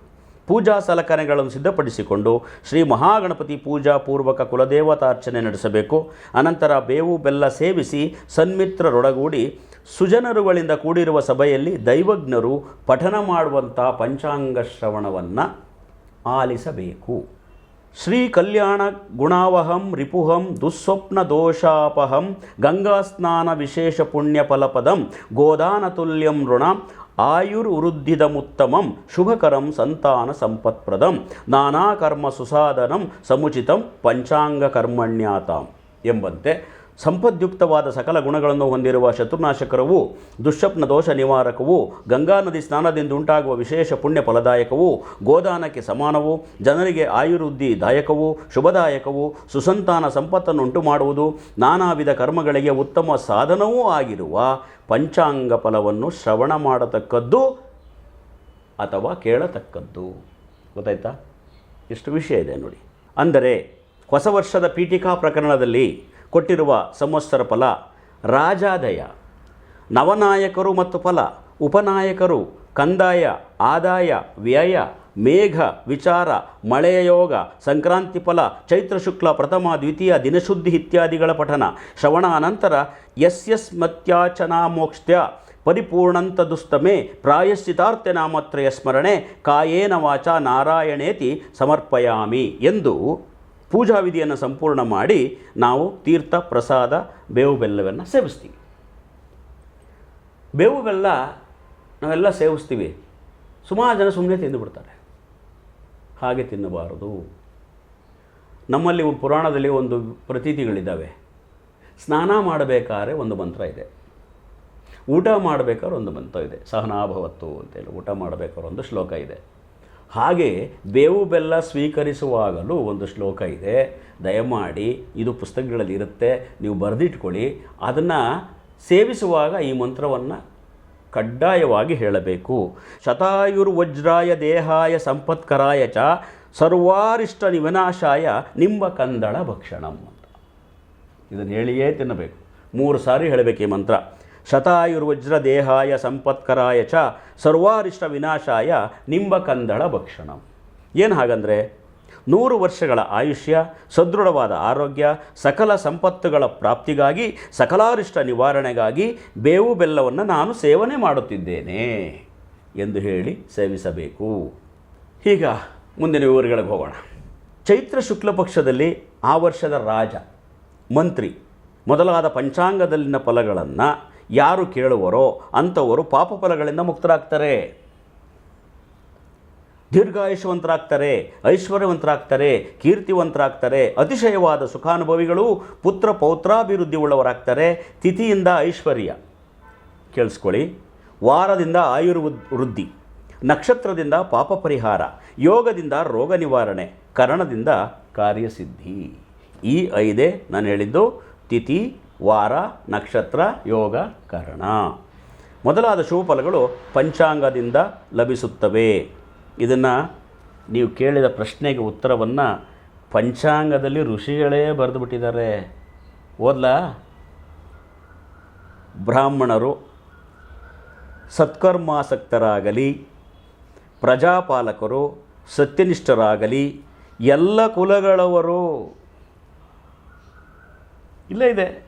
ಪೂಜಾ ಸಲಕರಣೆಗಳನ್ನು ಸಿದ್ಧಪಡಿಸಿಕೊಂಡು ಶ್ರೀ ಮಹಾಗಣಪತಿ ಪೂಜಾ ಪೂರ್ವಕ ಕುಲದೇವತಾರ್ಚನೆ ನಡೆಸಬೇಕು. ಅನಂತರ ಬೇವು ಬೆಲ್ಲ ಸೇವಿಸಿ ಸನ್ಮಿತ್ರರೊಡಗೂಡಿ ಸುಜನರುಗಳಿಂದ ಕೂಡಿರುವ ಸಭೆಯಲ್ಲಿ ದೈವಜ್ಞರು ಪಠನ ಮಾಡುವಂಥ ಪಂಚಾಂಗ ಶ್ರವಣವನ್ನು ಆಲಿಸಬೇಕು. ಶ್ರೀ ಕಲ್ಯಾಣ ಗುಣಾವಹಂ ರಿಪುಹಂ ದುಸ್ವಪ್ನ ದೋಷಾಪಹಂ ಗಂಗಾ ಸ್ನಾನ ವಿಶೇಷ ಪುಣ್ಯ ಫಲಪದಂ ಗೋದಾನ ತುಲ್ಯಂ ಋಣ ಆಯುರ್ವೃದ್ಧಿದಮುತ್ತಮಂ ಶುಭಕರಂ ಸಂತಾನ ಸಂಪತ್ಪ್ರದಂ ನಾನಾ ಕರ್ಮ ಸುಸಾಧನಂ ಸಮುಚಿತಂ ಪಂಚಾಂಗ ಕರ್ಮಣ್ಯಾತಾಂ ಎಂಬಂತೆ ಸಂಪದ್ಯುಕ್ತವಾದ ಸಕಲ ಗುಣಗಳನ್ನು ಹೊಂದಿರುವ ಶತ್ರುನಾಶಕರವು, ದುಶ್ಶಪ್ನ ದೋಷ ನಿವಾರಕವು, ಗಂಗಾ ನದಿ ಸ್ನಾನದಿಂದ ಉಂಟಾಗುವ ವಿಶೇಷ ಪುಣ್ಯ ಫಲದಾಯಕವು, ಗೋದಾನಕ್ಕೆ ಸಮಾನವು, ಜನರಿಗೆ ಆಯುರ್ವೃದ್ಧಿದಾಯಕವು ಶುಭದಾಯಕವು, ಸುಸಂತಾನ ಸಂಪತ್ತನ್ನು ಉಂಟು ಮಾಡುವುದು ನಾನಾ ವಿಧ ಕರ್ಮಗಳಿಗೆ ಉತ್ತಮ ಸಾಧನವೂ ಆಗಿರುವ ಪಂಚಾಂಗ ಫಲವನ್ನು ಶ್ರವಣ ಮಾಡತಕ್ಕದ್ದು ಅಥವಾ ಕೇಳತಕ್ಕದ್ದು. ಗೊತ್ತಾಯ್ತಾ? ಎಷ್ಟು ವಿಷಯ ಇದೆ ನೋಡಿ. ಅಂದರೆ ಹೊಸ ವರ್ಷದ ಪೀಠಿಕಾ ಪ್ರಕರಣದಲ್ಲಿ ಕೊಟ್ಟಿರುವ ಸಂವತ್ಸರ ಫಲ ರಾಜಾದಯ. ನವನಾಯಕರು ಮತ್ತು ಫಲ, ಉಪನಾಯಕರು, ಕಂದಾಯ, ಆದಾಯ, ವ್ಯಯ, ಮೇಘ, ವಿಚಾರ, ಮಳೆಯ ಯೋಗ, ಸಂಕ್ರಾಂತಿ ಫಲ, ಚೈತ್ರ ಶುಕ್ಲ, ಪ್ರಥಮ, ದ್ವಿತೀಯ, ದಿನಶುದ್ಧಿ ಇತ್ಯಾದಿಗಳ ಪಠನ ಶ್ರವಣ ಅನಂತರ ಮತ್ಯಾಚನಾ ಮೋಕ್ಷ್ಯ ಪರಿಪೂರ್ಣಂತ ದುಸ್ತಮೆ ಪ್ರಾಯಶ್ಚಿತಾರ್ಥ ನಾಮತ್ರಯ ಸ್ಮರಣೆ ಕಾಯೇನ ವಾಚ ನಾರಾಯಣೇತಿ ಸಮರ್ಪಯಾಮಿ ಎಂದು ಪೂಜಾ ವಿಧಿಯನ್ನು ಸಂಪೂರ್ಣ ಮಾಡಿ ನಾವು ತೀರ್ಥ ಪ್ರಸಾದ ಬೇವು ಬೆಲ್ಲವನ್ನು ಸೇವಿಸ್ತೀವಿ. ಬೇವು ಬೆಲ್ಲ ನಾವೆಲ್ಲ ಸೇವಿಸ್ತೀವಿ. ಸುಮಾರು ಜನ ಸುಮ್ಮನೆ ತಿಂದುಬಿಡ್ತಾರೆ ಹಾಗೆ ತಿನ್ನಬಾರದು. ನಮ್ಮಲ್ಲಿ ಪುರಾಣದಲ್ಲಿ ಒಂದು ಪ್ರತೀತಿಗಳಿದ್ದಾವೆ. ಸ್ನಾನ ಮಾಡಬೇಕಾದ್ರೆ ಒಂದು ಮಂತ್ರ ಇದೆ. ಊಟ ಮಾಡಬೇಕಾದ್ರೆ ಒಂದು ಮಂತ್ರ ಇದೆ. ಸಹನಾಭವತ್ತು ಅಂತೇಳಿ ಊಟ ಮಾಡಬೇಕಾದ್ರೆ ಒಂದು ಶ್ಲೋಕ ಇದೆ. ಹಾಗೆ ಬೇವು ಬೆಲ್ಲ ಸ್ವೀಕರಿಸುವಾಗಲೂ ಒಂದು ಶ್ಲೋಕ ಇದೆ. ದಯಮಾಡಿ ಇದು ಪುಸ್ತಕಗಳಲ್ಲಿ ಇರುತ್ತೆ. ನೀವು ಬರೆದಿಟ್ಕೊಳ್ಳಿ. ಅದನ್ನು ಸೇವಿಸುವಾಗ ಈ ಮಂತ್ರವನ್ನು ಕಡ್ಡಾಯವಾಗಿ ಹೇಳಬೇಕು. ಶತಾಯುರ್ವಜ್ರಾಯ ದೇಹಾಯ ಸಂಪತ್ಕರಾಯ ಚ ಸರ್ವಾರಿಷ್ಟ ವಿನಾಶಾಯ ನಿಂಬ ಕಂದಳ ಭಕ್ಷಣಂ ಅಂತ. ಇದನ್ನು ಹೇಳಿಯೇ ತಿನ್ನಬೇಕು. ಮೂರು ಸಾರಿ ಹೇಳಬೇಕು ಈ ಮಂತ್ರ. ಶತಾಯುರ್ವಜ್ರ ದೇಹಾಯ ಸಂಪತ್ಕರಾಯ ಚ ಸರ್ವಾರಿಷ್ಟ ವಿನಾಶಾಯ ನಿಂಬಕಂದಳ ಭಕ್ಷಣಂ. ಏನು ಹಾಗಂದರೆ, ನೂರು ವರ್ಷಗಳ ಆಯುಷ್ಯ, ಸದೃಢವಾದ ಆರೋಗ್ಯ, ಸಕಲ ಸಂಪತ್ತುಗಳ ಪ್ರಾಪ್ತಿಗಾಗಿ, ಸಕಲಾರಿಷ್ಟ ನಿವಾರಣೆಗಾಗಿ ಬೇವು ಬೆಲ್ಲವನ್ನು ನಾನು ಸೇವನೆ ಮಾಡುತ್ತಿದ್ದೇನೆ ಎಂದು ಹೇಳಿ ಸೇವಿಸಬೇಕು. ಈಗ ಮುಂದಿನ ವಿವರಗಳಿಗೆ ಹೋಗೋಣ. ಚೈತ್ರ ಶುಕ್ಲ ಪಕ್ಷದಲ್ಲಿ ಆ ವರ್ಷದ ರಾಜ, ಮಂತ್ರಿ, ಮೊದಲಾದ ಪಂಚಾಂಗದಲ್ಲಿನ ಫಲಗಳನ್ನು ಯಾರು ಕೇಳುವರೋ ಅಂಥವರು ಪಾಪ ಫಲಗಳಿಂದ ಮುಕ್ತರಾಗ್ತಾರೆ. ದೀರ್ಘಾಯುಷವಂತರಾಗ್ತಾರೆ ಐಶ್ವರ್ಯವಂತರಾಗ್ತಾರೆ, ಕೀರ್ತಿವಂತರಾಗ್ತಾರೆ, ಅತಿಶಯವಾದ ಸುಖಾನುಭವಿಗಳು, ಪುತ್ರ ಪೌತ್ರಾಭಿವೃದ್ಧಿ ಉಳ್ಳವರಾಗ್ತಾರೆ, ತಿಥಿಯಿಂದ ಐಶ್ವರ್ಯ. ಕೇಳಿಸ್ಕೊಳ್ಳಿ. ವಾರದಿಂದ ಆಯುರ್ವೃದ್ಧಿ ವೃದ್ಧಿ ನಕ್ಷತ್ರದಿಂದ ಪಾಪ ಪರಿಹಾರ ಯೋಗದಿಂದ ರೋಗ ನಿವಾರಣೆ, ಕರಣದಿಂದ ಕಾರ್ಯಸಿದ್ಧಿ. ಈ ಐದೇ ನಾನು ಹೇಳಿದ್ದು ತಿಥಿ ವಾರ, ನಕ್ಷತ್ರ, ಯೋಗ, ಕರಣ. ಮೊದಲಾದ ಶುಭಫಲಗಳು ಪಂಚಾಂಗದಿಂದ ಲಭಿಸುತ್ತವೆ. ಇದನ್ನು ನೀವು ಕೇಳಿದ ಪ್ರಶ್ನೆಗೆ ಉತ್ತರವನ್ನು ಪಂಚಾಂಗದಲ್ಲಿ ಋಷಿಗಳೇ ಬರೆದು ಬಿಟ್ಟಿದ್ದಾರೆ ಓದ್ಲಾ? ಬ್ರಾಹ್ಮಣರು ಸತ್ಕರ್ಮಾಸಕ್ತರಾಗಲಿ, ಪ್ರಜಾಪಾಲಕರು ಸತ್ಯನಿಷ್ಠರಾಗಲಿ, ಎಲ್ಲ ಕುಲಗಳವರು. ಇಲ್ಲೇ ಇದೆ.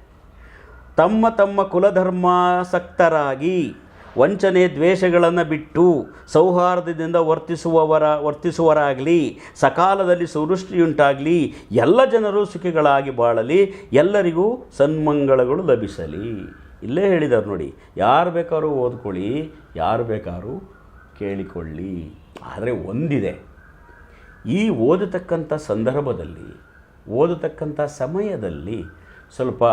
ತಮ್ಮ ತಮ್ಮ ಕುಲಧರ್ಮಾಸಕ್ತರಾಗಿ ವಂಚನೆ ದ್ವೇಷಗಳನ್ನು ಬಿಟ್ಟು ಸೌಹಾರ್ದದಿಂದ ವರ್ತಿಸುವವರ ವರ್ತಿಸುವರಾಗಲಿ ಸಕಾಲದಲ್ಲಿ ಸುವೃಷ್ಟಿಯುಂಟಾಗಲಿ ಎಲ್ಲ ಜನರು ಸುಖಿಗಳಾಗಿ ಬಾಳಲಿ, ಎಲ್ಲರಿಗೂ ಸನ್ಮಂಗಳಗಳು ಲಭಿಸಲಿ. ಇಲ್ಲೇ ಹೇಳಿದ್ದಾರೆ ನೋಡಿ, ಯಾರು ಬೇಕಾದ್ರೂ ಓದ್ಕೊಳ್ಳಿ, ಯಾರು ಬೇಕಾದ್ರೂ ಕೇಳಿಕೊಳ್ಳಿ. ಆದರೆ ಒಂದಿದೆ, ಈ ಓದತಕ್ಕಂಥ ಸಂದರ್ಭದಲ್ಲಿ, ಓದತಕ್ಕಂಥ ಸಮಯದಲ್ಲಿ ಸ್ವಲ್ಪ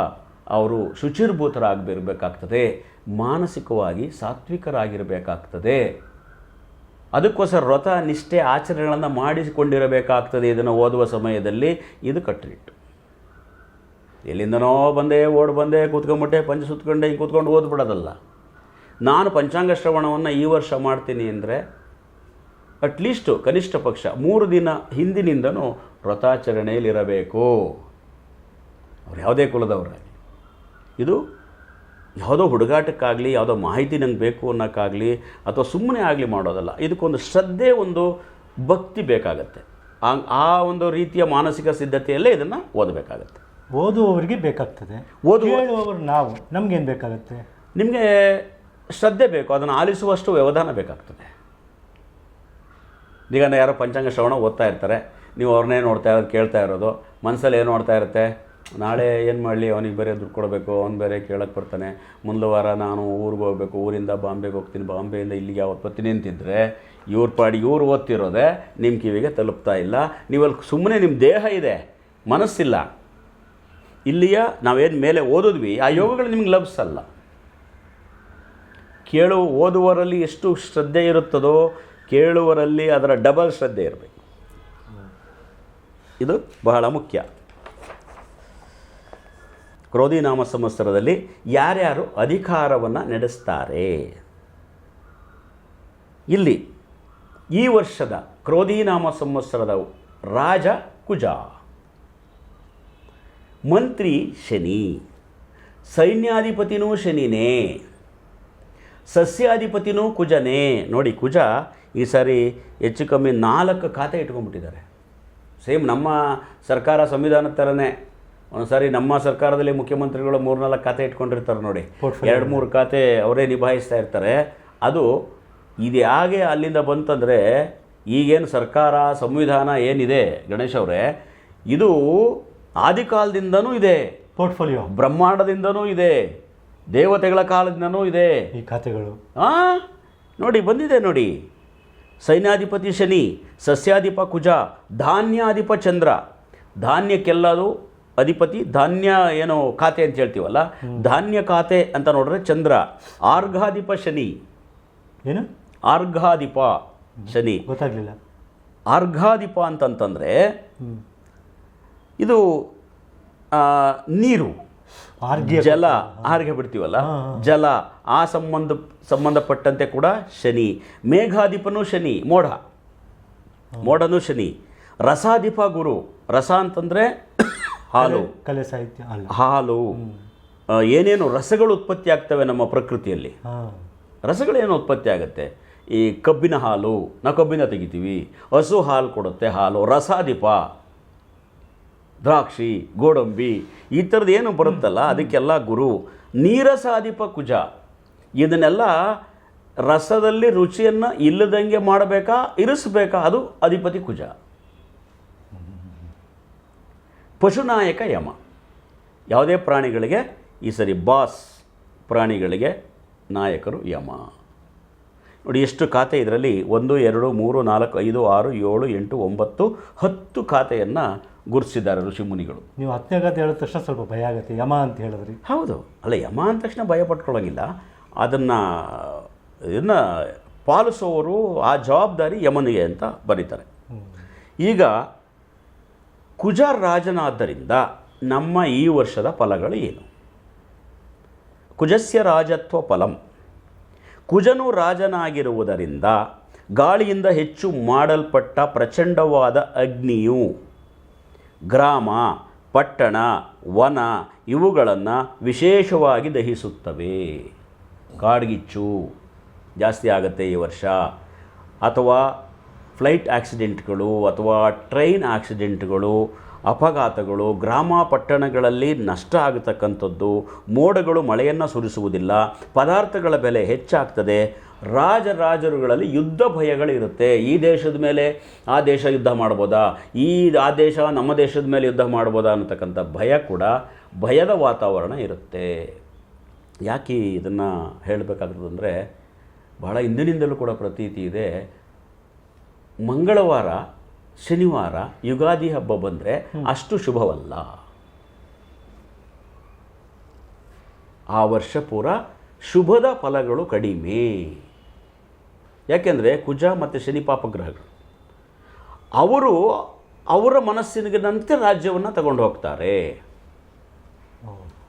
ಅವರು ಶುಚಿರ್ಭೂತರಾಗಬಿರಬೇಕಾಗ್ತದೆ ಮಾನಸಿಕವಾಗಿ ಸಾತ್ವಿಕರಾಗಿರಬೇಕಾಗ್ತದೆ. ಅದಕ್ಕೋಸ್ಕರ ವ್ರತ, ನಿಷ್ಠೆ, ಆಚರಣೆಗಳನ್ನು ಮಾಡಿಸಿಕೊಂಡಿರಬೇಕಾಗ್ತದೆ ಇದನ್ನು ಓದುವ ಸಮಯದಲ್ಲಿ ಇದು ಕಟ್ಟಲಿಟ್ಟು. ಎಲ್ಲಿಂದನೋ ಬಂದೆ, ಓಡ್ ಬಂದೆ ಕೂತ್ಕೊಂಡ್ಬಿಟ್ಟೆ ಪಂಚ ಸುತ್ಕೊಂಡೆ, ಹಿಂಗೆ ಕೂತ್ಕೊಂಡು ಓದ್ಬಿಡೋದಲ್ಲ. ನಾನು ಪಂಚಾಂಗ ಶ್ರವಣವನ್ನು ಈ ವರ್ಷ ಮಾಡ್ತೀನಿ ಅಂದರೆ ಅಟ್ಲೀಸ್ಟು ಕನಿಷ್ಠ ಪಕ್ಷ ಮೂರು ದಿನ ಹಿಂದಿನಿಂದನೂ ವ್ರತಾಚರಣೆಯಲ್ಲಿರಬೇಕು. ಅವ್ರು ಯಾವುದೇ ಕುಲದವರಾಗಲಿ ಇದು ಯಾವುದೋ ಹುಡುಗಾಟಕ್ಕಾಗಲಿ ಯಾವುದೋ ಮಾಹಿತಿ ನಂಗೆ ಬೇಕು ಅನ್ನೋಕ್ಕಾಗಲಿ ಅಥವಾ ಸುಮ್ಮನೆ ಆಗಲಿ ಮಾಡೋದಲ್ಲ. ಇದಕ್ಕೊಂದು ಶ್ರದ್ಧೆ ಒಂದು ಭಕ್ತಿ ಬೇಕಾಗತ್ತೆ. ಆ ಒಂದು ರೀತಿಯ ಮಾನಸಿಕ ಸಿದ್ಧತೆಯಲ್ಲೇ ಇದನ್ನು ಓದಬೇಕಾಗತ್ತೆ. ಓದುವವರಿಗೆ ಬೇಕಾಗ್ತದೆ. ಓದುವವರು ನಾವು ನಮಗೇನು ಬೇಕಾಗುತ್ತೆ? ನಿಮಗೆ ಶ್ರದ್ಧೆ ಬೇಕು ಅದನ್ನು ಆಲಿಸುವಷ್ಟು ವ್ಯವಧಾನ ಬೇಕಾಗ್ತದೆ. ಈಗ ಯಾರೋ ಪಂಚಾಂಗ ಶ್ರವಣ ಓದ್ತಾ ಇರ್ತಾರೆ ನೀವು ಅವ್ರನ್ನೇ ನೋಡ್ತಾ ಇರೋದು ಕೇಳ್ತಾ ಇರೋದು ಮನಸ್ಸಲ್ಲಿ ಏನು ನೋಡ್ತಾ ಇರುತ್ತೆ? ನಾಳೆ ಏನು ಮಾಡಲಿ? ಅವನಿಗೆ ಬೇರೆ ದುಡ್ಡು ಕೊಡಬೇಕು, ಅವ್ನು ಬೇರೆ ಕೇಳಕ್ಕೆ ಬರ್ತಾನೆ. ಮುಂದೆ ವಾರ ನಾನು ಊರಿಗೆ ಹೋಗಬೇಕು, ಊರಿಂದ ಬಾಂಬೆಗೆ ಹೋಗ್ತೀನಿ. ಬಾಂಬೆಯಿಂದ ಇಲ್ಲಿಗೆ ಯಾವತ್ತು ಬರ್ತೀನಿ ಅಂತಿದ್ರೆ, ಇವ್ರ ಪಾಡಿ ಇವ್ರು ಓದ್ತಿರೋದೆ ನಿಮ್ಮ ಕಿವಿಗೆ ತಲುಪ್ತಾ ಇಲ್ಲ. ನೀವಲ್ಲಿ ಸುಮ್ಮನೆ ನಿಮ್ಮ ದೇಹ ಇದೆ, ಮನಸ್ಸಿಲ್ಲ. ಇಲ್ಲಿಯ ನಾವೇನು ಮೇಲೆ ಓದಿದ್ವಿ, ಆ ಯೋಗಗಳು ನಿಮ್ಗೆ ಲಭಿಸಲ್ಲ ಕೇಳು ಓದುವರಲ್ಲಿ ಎಷ್ಟು ಶ್ರದ್ಧೆ ಇರುತ್ತದೋ ಕೇಳುವರಲ್ಲಿ ಅದರ ಡಬಲ್ ಶ್ರದ್ಧೆ ಇರಬೇಕು. ಇದು ಬಹಳ ಮುಖ್ಯ. ಕ್ರೋಧಿ ನಾಮ ಸಂವತ್ಸರದಲ್ಲಿ ಯಾರ್ಯಾರು ಅಧಿಕಾರವನ್ನು ನಡೆಸ್ತಾರೆ? ಇಲ್ಲಿ ಈ ವರ್ಷದ ಕ್ರೋಧಿನಾಮ ಸಂವತ್ಸರದ ರಾಜ ಕುಜ, ಮಂತ್ರಿ ಶನಿ, ಸೈನ್ಯಾಧಿಪತಿನೂ ಶನಿನೇ, ಸಸ್ಯಾಧಿಪತಿನೂ ಕುಜನೇ. ನೋಡಿ, ಕುಜ ಈ ಸಾರಿ ಹೆಚ್ಚು ಕಮ್ಮಿ ನಾಲ್ಕು ಖಾತೆ ಇಟ್ಕೊಂಡ್ಬಿಟ್ಟಿದ್ದಾರೆ. ಸೇಮ್ ನಮ್ಮ ಸರ್ಕಾರ ಸಂವಿಧಾನದ ಥರನೇ ಒಂದು ಸಾರಿ ನಮ್ಮ ಸರ್ಕಾರದಲ್ಲಿ ಮುಖ್ಯಮಂತ್ರಿಗಳು ಮೂರ್ನಾಲ್ಕು ಖಾತೆ ಇಟ್ಕೊಂಡಿರ್ತಾರೆ ನೋಡಿ. ಎರಡು ಮೂರು ಖಾತೆ ಅವರೇ ನಿಭಾಯಿಸ್ತಾ ಇರ್ತಾರೆ. ಅದು ಇದು ಹಾಗೆ ಅಲ್ಲಿಂದ ಬಂತಂದರೆ ಈಗೇನು ಸರ್ಕಾರ ಸಂವಿಧಾನ ಏನಿದೆ ಗಣೇಶ್ ಅವರೇ ಇದು ಆದಿಕಾಲದಿಂದನೂ ಇದೆ. ಪೋರ್ಟ್ಫೋಲಿಯೋ ಬ್ರಹ್ಮಾಂಡದಿಂದನೂ ಇದೆ. ದೇವತೆಗಳ ಕಾಲದಿಂದನೂ ಇದೆ. ಈ ಖಾತೆಗಳು. ಆ? ನೋಡಿ ಬಂದಿದೆ ನೋಡಿ. ಸೈನ್ಯಾಧಿಪತಿ ಶನಿ ಸಸ್ಯಾಧಿಪ ಕುಜ ಧಾನ್ಯಾಧಿಪ ಚಂದ್ರ. ಧಾನ್ಯಕ್ಕೆಲ್ಲದು ಅಧಿಪತಿ ಧಾನ್ಯ ಏನು ಖಾತೆ ಅಂತ ಹೇಳ್ತೀವಲ್ಲ ಧಾನ್ಯ ಖಾತೆ ಅಂತ ನೋಡಿದ್ರೆ ಚಂದ್ರ ಆರ್ಘಾಧಿಪ ಶನಿ. ಏನು? ಆರ್ಘಾಧಿಪ ಶನಿ. ಗೊತ್ತಾಗಲಿಲ್ಲ. ಆರ್ಘಾಧಿಪ ಅಂತಂತಂದರೆ ಇದು ನೀರು. ಜಲ. ಆರ್ಗೆ ಬಿಡ್ತೀವಲ್ಲ. ಜಲ. ಆ ಸಂಬಂಧ ಸಂಬಂಧಪಟ್ಟಂತೆ ಕೂಡ ಶನಿ. ಮೇಘಾಧಿಪನೂ ಶನಿ ಮೋಡ. ಮೋಡನೂ ಶನಿ. ರಸಾಧಿಪ ಗುರು. ರಸ ಅಂತಂದರೆ ಹಾಲು. ಕಲೆ- ಸಾಹಿತ್ಯ ಹಾಲು. ಏನೇನು ರಸಗಳು ಉತ್ಪತ್ತಿ ಆಗ್ತವೆ ನಮ್ಮ ಪ್ರಕೃತಿಯಲ್ಲಿ? ರಸಗಳೇನು ಉತ್ಪತ್ತಿ ಆಗುತ್ತೆ? ಈ ಕಬ್ಬಿನ ಹಾಲು ನಾ ಕಬ್ಬಿನ ತೆಗಿತೀವಿ. ಹಸು ಹಾಲು ಕೊಡುತ್ತೆ ಹಾಲು ರಸಾದೀಪ ದ್ರಾಕ್ಷಿ ಗೋಡಂಬಿ ಈ ಥರದ್ದು ಏನು ಬರುತ್ತಲ್ಲ ಅದಕ್ಕೆಲ್ಲ ಗುರು ನೀರಸಾದಿಪ ಕುಜ. ಇದನ್ನೆಲ್ಲ ರಸದಲ್ಲಿ ರುಚಿಯನ್ನು ಇಲ್ಲದಂಗೆ ಮಾಡಬೇಕಾ ಇರಿಸಬೇಕಾ ಅದು ಅಧಿಪತಿ ಕುಜ. ಪಶುನಾಯಕ ಯಮ. ಯಾವುದೇ ಪ್ರಾಣಿಗಳಿಗೆ ಈ ಸರಿ ಬಾಸ್ ಪ್ರಾಣಿಗಳಿಗೆ ನಾಯಕರು ಯಮ. ನೋಡಿ ಎಷ್ಟು ಖಾತೆ ಇದರಲ್ಲಿ? ಒಂದು ಎರಡು ಮೂರು ನಾಲ್ಕು ಐದು ಆರು ಏಳು ಎಂಟು ಒಂಬತ್ತು ಹತ್ತು ಖಾತೆಯನ್ನು ಗುರುತಿಸಿದ್ದಾರೆ ಋಷಿಮುನಿಗಳು ನೀವು ಹತ್ತನೇ ಖಾತೆ ಹೇಳಿದ ತಕ್ಷಣ ಸ್ವಲ್ಪ ಭಯ ಆಗುತ್ತೆ. ಯಮ ಅಂತ ಹೇಳಿದ್ರಿ. ಹೌದು. ಅಲ್ಲ ಯಮ ಅಂದ ತಕ್ಷಣ ಭಯ ಪಟ್ಕೊಳ್ಳೋಂಗಿಲ್ಲ. ಅದನ್ನು ಇದನ್ನು ಪಾಲಿಸೋರು ಆ ಜವಾಬ್ದಾರಿ ಯಮನಿಗೆ ಅಂತ ಬರೀತಾರೆ. ಈಗ ಕುಜ ರಾಜನಾದ್ದರಿಂದ ನಮ್ಮ ಈ ವರ್ಷದ ಫಲಗಳು ಏನು? ಕುಜಸ್ಯ ರಾಜತ್ವ ಫಲಂ. ಕುಜನು ರಾಜನಾಗಿರುವುದರಿಂದ ಗಾಳಿಯಿಂದ ಹೆಚ್ಚು ಮಾಡಲ್ಪಟ್ಟ ಪ್ರಚಂಡವಾದ ಅಗ್ನಿಯು ಗ್ರಾಮ, ಪಟ್ಟಣ, ವನ ಇವುಗಳನ್ನು ವಿಶೇಷವಾಗಿ ದಹಿಸುತ್ತವೆ. ಕಾಡ್ಗಿಚ್ಚು ಜಾಸ್ತಿ ಆಗುತ್ತೆ ಈ ವರ್ಷ. ಅಥವಾ ಫ್ಲೈಟ್ ಆಕ್ಸಿಡೆಂಟ್ಗಳು ಅಥವಾ ಟ್ರೈನ್ ಆಕ್ಸಿಡೆಂಟ್ಗಳು, ಅಪಘಾತಗಳು, ಗ್ರಾಮ ಪಟ್ಟಣಗಳಲ್ಲಿ ನಷ್ಟ ಆಗತಕ್ಕಂಥದ್ದು, ಮೋಡಗಳು ಮಳೆಯನ್ನು ಸುರಿಸುವುದಿಲ್ಲ, ಪದಾರ್ಥಗಳ ಬೆಲೆ ಹೆಚ್ಚಾಗ್ತದೆ, ರಾಜರಾಜರುಗಳಲ್ಲಿ ಯುದ್ಧ ಭಯಗಳಿರುತ್ತೆ. ಈ ದೇಶದ ಮೇಲೆ ಆ ದೇಶ ಯುದ್ಧ ಮಾಡ್ಬೋದಾ? ಈ, ಆ ದೇಶ ನಮ್ಮ ದೇಶದ ಮೇಲೆ ಯುದ್ಧ ಮಾಡ್ಬೋದಾ ಅನ್ನತಕ್ಕಂಥ ಭಯ ಕೂಡ ಭಯದ ವಾತಾವರಣ ಇರುತ್ತೆ. ಯಾಕೆ ಇದನ್ನು ಹೇಳಬೇಕಾಗ್ತದೆ ಅಂದರೆ ಬಹಳ ಹಿಂದಿನಿಂದಲೂ ಕೂಡ ಪ್ರತೀತಿ ಇದೆ. ಮಂಗಳವಾರ ಶನಿವಾರ ಯುಗಾದಿ ಹಬ್ಬ ಬಂದರೆ ಅಷ್ಟು ಶುಭವಲ್ಲ. ಆ ವರ್ಷ ಪೂರ ಶುಭದ ಫಲಗಳು ಕಡಿಮೆ. ಯಾಕೆಂದರೆ ಕುಜ ಮತ್ತು ಶನಿ ಪಾಪಗ್ರಹಗಳು ಅವರು ಅವರ ಮನಸ್ಸಿನಂತೆ ರಾಜ್ಯವನ್ನು ತಗೊಂಡು ಹೋಗ್ತಾರೆ.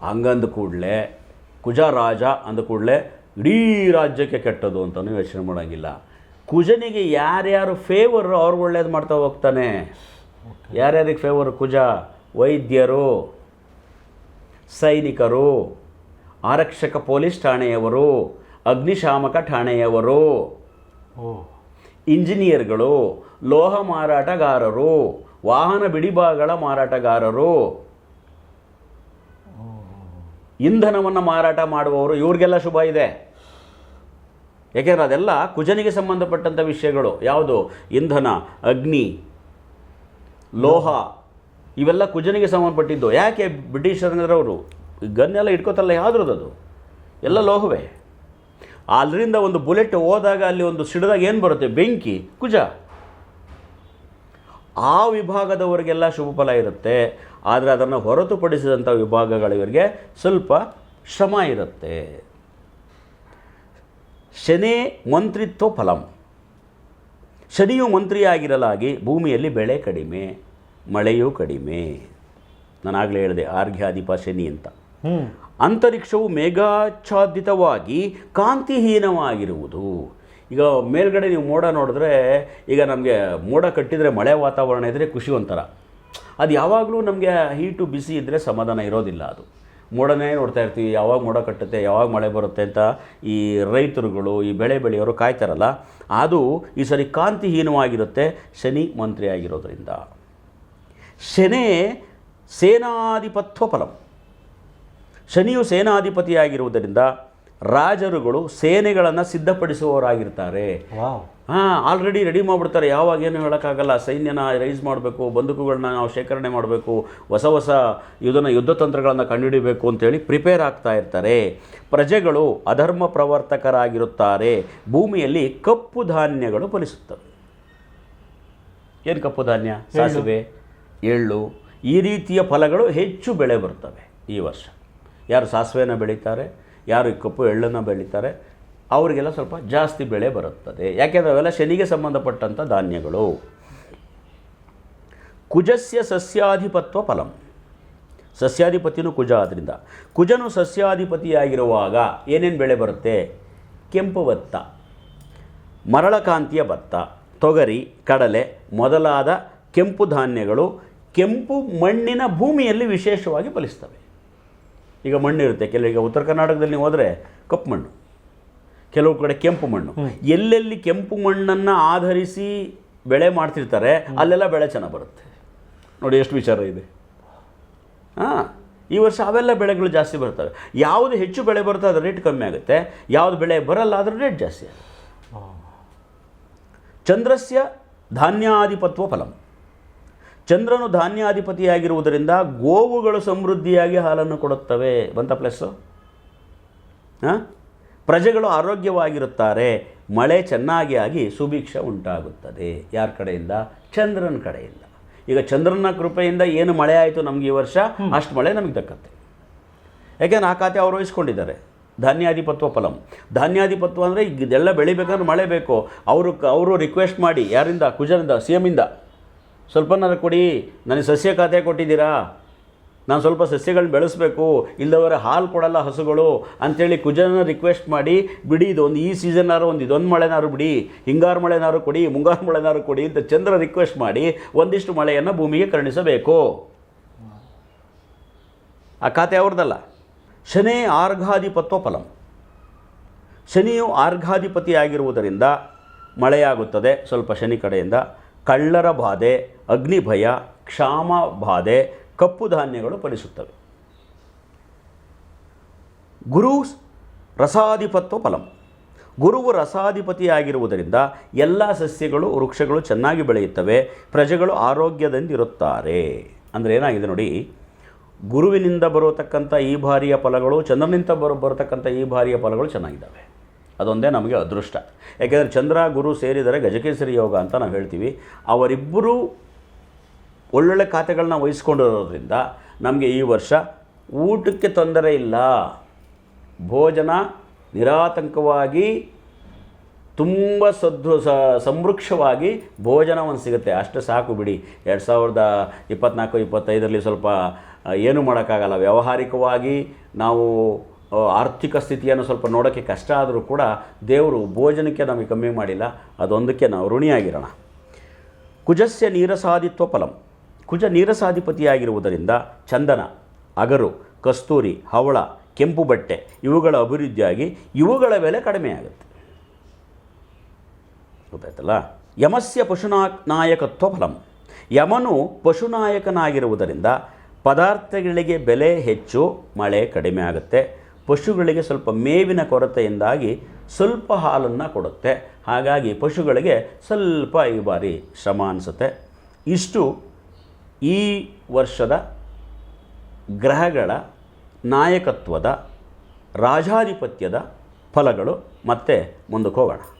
ಹಂಗಂದ ಕೂಡಲೇ ಕುಜ ರಾಜ ಅಂದ ಕೂಡಲೇ ಇಡೀ ರಾಜ್ಯಕ್ಕೆ ಕೆಟ್ಟದು ಅಂತಲೂ ಯೋಚನೆ ಮಾಡೋಂಗಿಲ್ಲ. ಕುಜನಿಗೆ ಯಾರ್ಯಾರು ಫೇವರ್ ಅವ್ರು ಒಳ್ಳೇದು ಮಾಡ್ತಾ ಹೋಗ್ತಾನೆ. ಯಾರ್ಯಾರಿಗೆ ಫೇವರ್ ಕುಜ ವೈದ್ಯರು ಸೈನಿಕರು ಆರಕ್ಷಕ ಪೊಲೀಸ್ ಠಾಣೆಯವರು ಅಗ್ನಿಶಾಮಕ ಠಾಣೆಯವರು ಇಂಜಿನಿಯರ್ಗಳು ಲೋಹ ಮಾರಾಟಗಾರರು ವಾಹನ ಬಿಡಿಭಾಗಗಳ ಮಾರಾಟಗಾರರು. ಇಂಧನವನ್ನು ಮಾರಾಟ ಮಾಡುವವರು ಇವ್ರಿಗೆಲ್ಲ ಶುಭ ಇದೆ. ಯಾಕೆಂದ್ರೆ ಅದೆಲ್ಲ ಕುಜನಿಗೆ ಸಂಬಂಧಪಟ್ಟಂಥ ವಿಷಯಗಳು. ಯಾವುದು? ಇಂಧನ, ಅಗ್ನಿ, ಲೋಹ, ಇವೆಲ್ಲ ಕುಜನಿಗೆ ಸಂಬಂಧಪಟ್ಟಿದ್ದು. ಯಾಕೆ ಬ್ರಿಟಿಷರವರು ಗನ್ನೆಲ್ಲ ಇಟ್ಕೋತಲ್ಲ ಅದು ಎಲ್ಲ ಲೋಹವೇ. ಅಲ್ಲಿಂದ ಒಂದು ಬುಲೆಟ್ ಹೋದಾಗ ಅಲ್ಲಿ ಒಂದು ಸಿಡಿದಾಗ ಏನು ಬರುತ್ತೆ? ಬೆಂಕಿ, ಕುಜ. ಆ ವಿಭಾಗದವರಿಗೆಲ್ಲ ಶುಭ ಫಲ ಇರುತ್ತೆ. ಆದರೆ ಅದನ್ನು ಹೊರತುಪಡಿಸಿದಂಥ ವಿಭಾಗಗಳಿವರಿಗೆ ಸ್ವಲ್ಪ ಶ್ರಮ ಇರುತ್ತೆ. ಶನೇ ಮಂತ್ರಿತ್ವ ಫಲಂ. ಶನಿಯು ಮಂತ್ರಿಯಾಗಿರಲಾಗಿ ಭೂಮಿಯಲ್ಲಿ ಬೆಳೆ ಕಡಿಮೆ ಮಳೆಯೂ ಕಡಿಮೆ. ನಾನಾಗಲೇ ಹೇಳಿದೆ ಆರ್ಘ್ಯಾಧಿಪ ಶನಿ ಅಂತ. ಅಂತರಿಕ್ಷವು ಮೇಘಾಚ್ಛಾದಿತವಾಗಿ ಕಾಂತಿಹೀನವಾಗಿರುವುದು. ಈಗ ಮೇಲ್ಗಡೆ ನೀವು ಮೋಡ ನೋಡಿದ್ರೆ ಈಗ ನಮಗೆ ಮೋಡ ಕಟ್ಟಿದರೆ ಮಳೆ ವಾತಾವರಣ ಇದ್ದರೆ ಖುಷಿ ಒಂಥರ. ಅದು ಯಾವಾಗಲೂ ನಮಗೆ ಹೀಟು ಬಿಸಿ ಇದ್ದರೆ ಸಮಾಧಾನ ಇರೋದಿಲ್ಲ ಅದು. ಮೋಡನೇ ನೋಡ್ತಾ ಇರ್ತೀವಿ, ಯಾವಾಗ ಮೋಡ ಕಟ್ಟುತ್ತೆ, ಯಾವಾಗ ಮಳೆ ಬರುತ್ತೆ ಅಂತ ಈ ರೈತರುಗಳು, ಈ ಬೆಳೆ ಬೆಳೆಯೋರು ಕಾಯ್ತಾರಲ್ಲ? ಅದು ಈ ಸರಿ ಕಾಂತಿಹೀನವಾಗಿರುತ್ತೆ, ಶನಿ ಮಂತ್ರಿ ಆಗಿರೋದ್ರಿಂದ ಶನೇ ಸೇನಾಧಿಪತ್ವ ಫಲಂ ಶನಿಯು ಸೇನಾಧಿಪತಿಯಾಗಿರುವುದರಿಂದ ರಾಜರುಗಳು ಸೇನೆಗಳನ್ನು ಸಿದ್ಧಪಡಿಸುವವರಾಗಿರ್ತಾರೆ. ವಾವ್. ಹಾಂ ಆಲ್ರೆಡಿ ರೆಡಿ ಮಾಡಿಬಿಡ್ತಾರೆ. ಯಾವಾಗ ಏನು ಹೇಳೋಕ್ಕಾಗಲ್ಲ. ಸೈನ್ಯನ ರೈಸ್ ಮಾಡಬೇಕು ಬಂದೂಕುಗಳನ್ನ ನಾವು ಶೇಖರಣೆ ಮಾಡಬೇಕು ಹೊಸ ಹೊಸ ಯುದ್ಧನ ಯುದ್ಧ ತಂತ್ರಗಳನ್ನು ಕಂಡುಹಿಡಿಬೇಕು ಅಂತೇಳಿ ಪ್ರಿಪೇರ್ ಆಗ್ತಾ ಇರ್ತಾರೆ. ಪ್ರಜೆಗಳು ಅಧರ್ಮ ಪ್ರವರ್ತಕರಾಗಿರುತ್ತಾರೆ. ಭೂಮಿಯಲ್ಲಿ ಕಪ್ಪು ಧಾನ್ಯಗಳು ಫಲಿಸುತ್ತವೆ. ಏನು ಕಪ್ಪು ಧಾನ್ಯ? ಸಾಸಿವೆ ಎಳ್ಳು. ಈ ರೀತಿಯ ಫಲಗಳು ಹೆಚ್ಚು ಬೆಳೆ ಬರ್ತವೆ ಈ ವರ್ಷ. ಯಾರು ಸಾಸಿವೆನ ಬೆಳೀತಾರೆ ಯಾರು ಈ ಕಪ್ಪು ಎಳ್ಳನ್ನು ಬೆಳೀತಾರೆ ಅವರಿಗೆಲ್ಲ ಸ್ವಲ್ಪ ಜಾಸ್ತಿ ಬೆಳೆ ಬರುತ್ತದೆ. ಯಾಕೆಂದರೆ ಅವೆಲ್ಲ ಶನಿಗೆ ಸಂಬಂಧಪಟ್ಟಂಥ ಧಾನ್ಯಗಳು. ಕುಜಸ್ಯ ಸಸ್ಯಾಧಿಪತ್ವ ಫಲಂ. ಸಸ್ಯಾಧಿಪತಿನೂ ಕುಜ ಆದ್ದರಿಂದ ಕುಜನು ಸಸ್ಯಾಧಿಪತಿಯಾಗಿರುವಾಗ ಏನೇನು ಬೆಳೆ ಬರುತ್ತೆ? ಕೆಂಪು ಭತ್ತ, ಮರಳಕಾಂತಿಯ ಭತ್ತ, ತೊಗರಿ, ಕಡಲೆ ಮೊದಲಾದ ಕೆಂಪು ಧಾನ್ಯಗಳು ಕೆಂಪು ಮಣ್ಣಿನ ಭೂಮಿಯಲ್ಲಿ ವಿಶೇಷವಾಗಿ ಫಲಿಸ್ತವೆ. ಈಗ ಮಣ್ಣಿರುತ್ತೆ ಕೆಲವೀಗ ಉತ್ತರ ಕರ್ನಾಟಕದಲ್ಲಿ ಹೋದರೆ ಕಪ್ಪು ಮಣ್ಣು. ಕೆಲವು ಕಡೆ ಕೆಂಪು ಮಣ್ಣು. ಎಲ್ಲೆಲ್ಲಿ ಕೆಂಪು ಮಣ್ಣನ್ನು ಆಧರಿಸಿ ಬೆಳೆ ಮಾಡ್ತಿರ್ತಾರೆ ಅಲ್ಲೆಲ್ಲ ಬೆಳೆ ಚೆನ್ನಾಗಿ ಬರುತ್ತೆ. ನೋಡಿ ಎಷ್ಟು ವಿಚಾರ ಇದೆ. ಹಾಂ ಈ ವರ್ಷ ಅವೆಲ್ಲ ಬೆಳೆಗಳು ಜಾಸ್ತಿ ಬರ್ತವೆ. ಯಾವುದು ಹೆಚ್ಚು ಬೆಳೆ ಬರುತ್ತೆ ಅದರ ರೇಟ್ ಕಮ್ಮಿ ಆಗುತ್ತೆ. ಯಾವುದು ಬೆಳೆ ಬರಲ್ಲ ಅದರ ರೇಟ್ ಜಾಸ್ತಿ ಆಗುತ್ತೆ. ಚಂದ್ರಸ್ಯ ಧಾನ್ಯಾಧಿಪತ್ವ ಫಲಂ. ಚಂದ್ರನು ಧಾನ್ಯಾಧಿಪತಿಯಾಗಿರುವುದರಿಂದ ಗೋವುಗಳು ಸಮೃದ್ಧಿಯಾಗಿ ಹಾಲನ್ನು ಕೊಡುತ್ತವೆ. ಬಂತ ಪ್ಲಸ್ಸು ಹಾಂ? ಪ್ರಜೆಗಳು ಆರೋಗ್ಯವಾಗಿರುತ್ತಾರೆ ಮಳೆ ಚೆನ್ನಾಗಿ ಆಗಿ ಸುಭಿಕ್ಷ ಉಂಟಾಗುತ್ತದೆ. ಯಾರ ಕಡೆಯಿಂದ? ಚಂದ್ರನ ಕಡೆಯಿಂದ. ಈಗ ಚಂದ್ರನ ಕೃಪೆಯಿಂದ ಏನು ಮಳೆ ಆಯಿತು ನಮಗೆ ಈ ವರ್ಷ? ಅಷ್ಟು ಮಳೆ ನಮಗೆ ದಕ್ಕತ್ತೆ. ಯಾಕೆಂದ್ರೆ ಆ ಖಾತೆ ಅವರು ವಹಿಸ್ಕೊಂಡಿದ್ದಾರೆ ಧಾನ್ಯಾಧಿಪತ್ವ ಫಲಂ. ಧಾನ್ಯಾಧಿಪತ್ವ ಅಂದರೆ ಇದೆಲ್ಲ ಬೆಳಿಬೇಕಂದ್ರೆ ಮಳೆ ಬೇಕು. ಅವರು ಅವರು ರಿಕ್ವೆಸ್ಟ್ ಮಾಡಿ ಯಾರಿಂದ? ಕುಜರಿಂದ ಸಿ ಇಂದ. ಸ್ವಲ್ಪನಾರು ಕೊಡಿ. ನನಗೆ ಸಸ್ಯ ಖಾತೆ ಕೊಟ್ಟಿದ್ದೀರಾ? ನಾನು ಸ್ವಲ್ಪ ಸಸ್ಯಗಳನ್ನ ಬೆಳೆಸಬೇಕು ಇಲ್ಲದವರೆ ಹಾಲು ಕೊಡಲ್ಲ ಹಸುಗಳು ಅಂಥೇಳಿ ಕುಜನ ರಿಕ್ವೆಸ್ಟ್ ಮಾಡಿ, ಬಿಡಿ ಇದೊಂದು ಈ ಸೀಸನ್ನಾರು ಒಂದು ಇದೊಂದು ಮಳೆನಾರು ಬಿಡಿ, ಹಿಂಗಾರು ಮಳೆನಾರು ಕೊಡಿ, ಮುಂಗಾರು ಮಳೆನಾರು ಕೊಡಿ ಅಂತ ಚಂದ್ರ ರಿಕ್ವೆಸ್ಟ್ ಮಾಡಿ ಒಂದಿಷ್ಟು ಮಳೆಯನ್ನು ಭೂಮಿಗೆ ಕರುಣಿಸಬೇಕು. ಆ ಖಾತೆ ಅವ್ರದ್ದಲ್ಲ ಶನಿ ಆರ್ಘಾಧಿಪತ್ವ ಫಲಂ ಶನಿಯು ಆರ್ಘಾಧಿಪತಿಯಾಗಿರುವುದರಿಂದ ಮಳೆಯಾಗುತ್ತದೆ, ಸ್ವಲ್ಪ ಶನಿ ಕಡೆಯಿಂದ. ಕಳ್ಳರ ಬಾಧೆ, ಅಗ್ನಿಭಯ, ಕ್ಷಾಮ ಬಾಧೆ ಕಪ್ಪು ಧಾನ್ಯಗಳು ಫಲಿಸುತ್ತವೆ. ಗುರು ರಸಾಧಿಪತ್ವ ಫಲಂ. ಗುರುವು ರಸಾಧಿಪತಿಯಾಗಿರುವುದರಿಂದ ಎಲ್ಲ ಸಸ್ಯಗಳು, ವೃಕ್ಷಗಳು ಚೆನ್ನಾಗಿ ಬೆಳೆಯುತ್ತವೆ, ಪ್ರಜೆಗಳು ಆರೋಗ್ಯದಿಂದಿರುತ್ತಾರೆ. ಅಂದರೆ ಏನಾಗಿದೆ ನೋಡಿ, ಗುರುವಿನಿಂದ ಬರತಕ್ಕಂಥ ಈ ಬಾರಿಯ ಫಲಗಳು, ಚಂದ್ರನಿಂದ ಬರೋ, ಬರತಕ್ಕಂಥ ಈ ಬಾರಿಯ ಫಲಗಳು ಚೆನ್ನಾಗಿದ್ದಾವೆ. ಅದೊಂದೇ ನಮಗೆ ಅದೃಷ್ಟ. ಯಾಕೆಂದರೆ ಚಂದ್ರ, ಗುರು ಸೇರಿದರೆ ಗಜಕೇಸರಿ ಯೋಗ ಅಂತ ನಾವು ಹೇಳ್ತೀವಿ. ಅವರಿಬ್ಬರೂ ಒಳ್ಳೊಳ್ಳೆ ಖಾತೆಗಳನ್ನ ವಹಿಸ್ಕೊಂಡಿರೋದ್ರಿಂದ ನಮಗೆ ಈ ವರ್ಷ ಊಟಕ್ಕೆ ತೊಂದರೆ ಇಲ್ಲ. ಭೋಜನ ನಿರಾತಂಕವಾಗಿ, ತುಂಬ ಸದೃ ಸ ಭೋಜನ ಭೋಜನವನ್ನು ಸಿಗುತ್ತೆ. ಅಷ್ಟು ಸಾಕು ಬಿಡಿ. ಎರಡು ಸಾವಿರದ ಇಪ್ಪತ್ನಾಲ್ಕು, ಇಪ್ಪತ್ತೈದರಲ್ಲಿ ಸ್ವಲ್ಪ ಏನೂ ಮಾಡೋಕ್ಕಾಗಲ್ಲ. ವ್ಯಾವಹಾರಿಕವಾಗಿ ನಾವು ಆರ್ಥಿಕ ಸ್ಥಿತಿಯನ್ನು ಸ್ವಲ್ಪ ನೋಡೋಕ್ಕೆ ಕಷ್ಟ ಆದರೂ ಕೂಡ ದೇವರು ಭೋಜನಕ್ಕೆ ನಮಗೆ ಕಮ್ಮಿ ಮಾಡಿಲ್ಲ. ಅದೊಂದಕ್ಕೆ ನಾವು ಋಣಿಯಾಗಿರೋಣ. ಕುಜಸ್ಯ ನೀರಸಾದಿತ್ವ ಫಲಂ. ಕುಜ ನೀರಸಾಧಿಪತಿಯಾಗಿರುವುದರಿಂದ ಚಂದನ, ಅಗರು, ಕಸ್ತೂರಿ, ಹವಳ, ಕೆಂಪು ಬಟ್ಟೆ ಇವುಗಳ ಅಭಿವೃದ್ಧಿಯಾಗಿ ಇವುಗಳ ಬೆಲೆ ಕಡಿಮೆ ಆಗುತ್ತೆ ಗೊತ್ತಾಯ್ತಲ್ಲ? ಯಮಸ್ಯ ಪಶುನಾ ನಾಯಕತ್ವ ಫಲಂ. ಯಮನು ಪಶುನಾಯಕನಾಗಿರುವುದರಿಂದ ಪದಾರ್ಥಗಳಿಗೆ ಬೆಲೆ ಹೆಚ್ಚು, ಮಳೆ ಕಡಿಮೆ ಆಗುತ್ತೆ. ಪಶುಗಳಿಗೆ ಸ್ವಲ್ಪ ಮೇವಿನ ಕೊರತೆಯಿಂದಾಗಿ ಸ್ವಲ್ಪ ಹಾಲನ್ನು ಕೊಡುತ್ತೆ. ಹಾಗಾಗಿ ಪಶುಗಳಿಗೆ ಸ್ವಲ್ಪ ಈ ಬಾರಿ ಶ್ರಮ ಅನಿಸುತ್ತೆ. ಇಷ್ಟು ಈ ವರ್ಷದ ಗ್ರಹಗಳ ನಾಯಕತ್ವದ ರಾಜಾಧಿಪತ್ಯದ ಫಲಗಳು ಮತ್ತೆ ಮುಂದಕ್ಕೆ ಹೋಗೋಣ.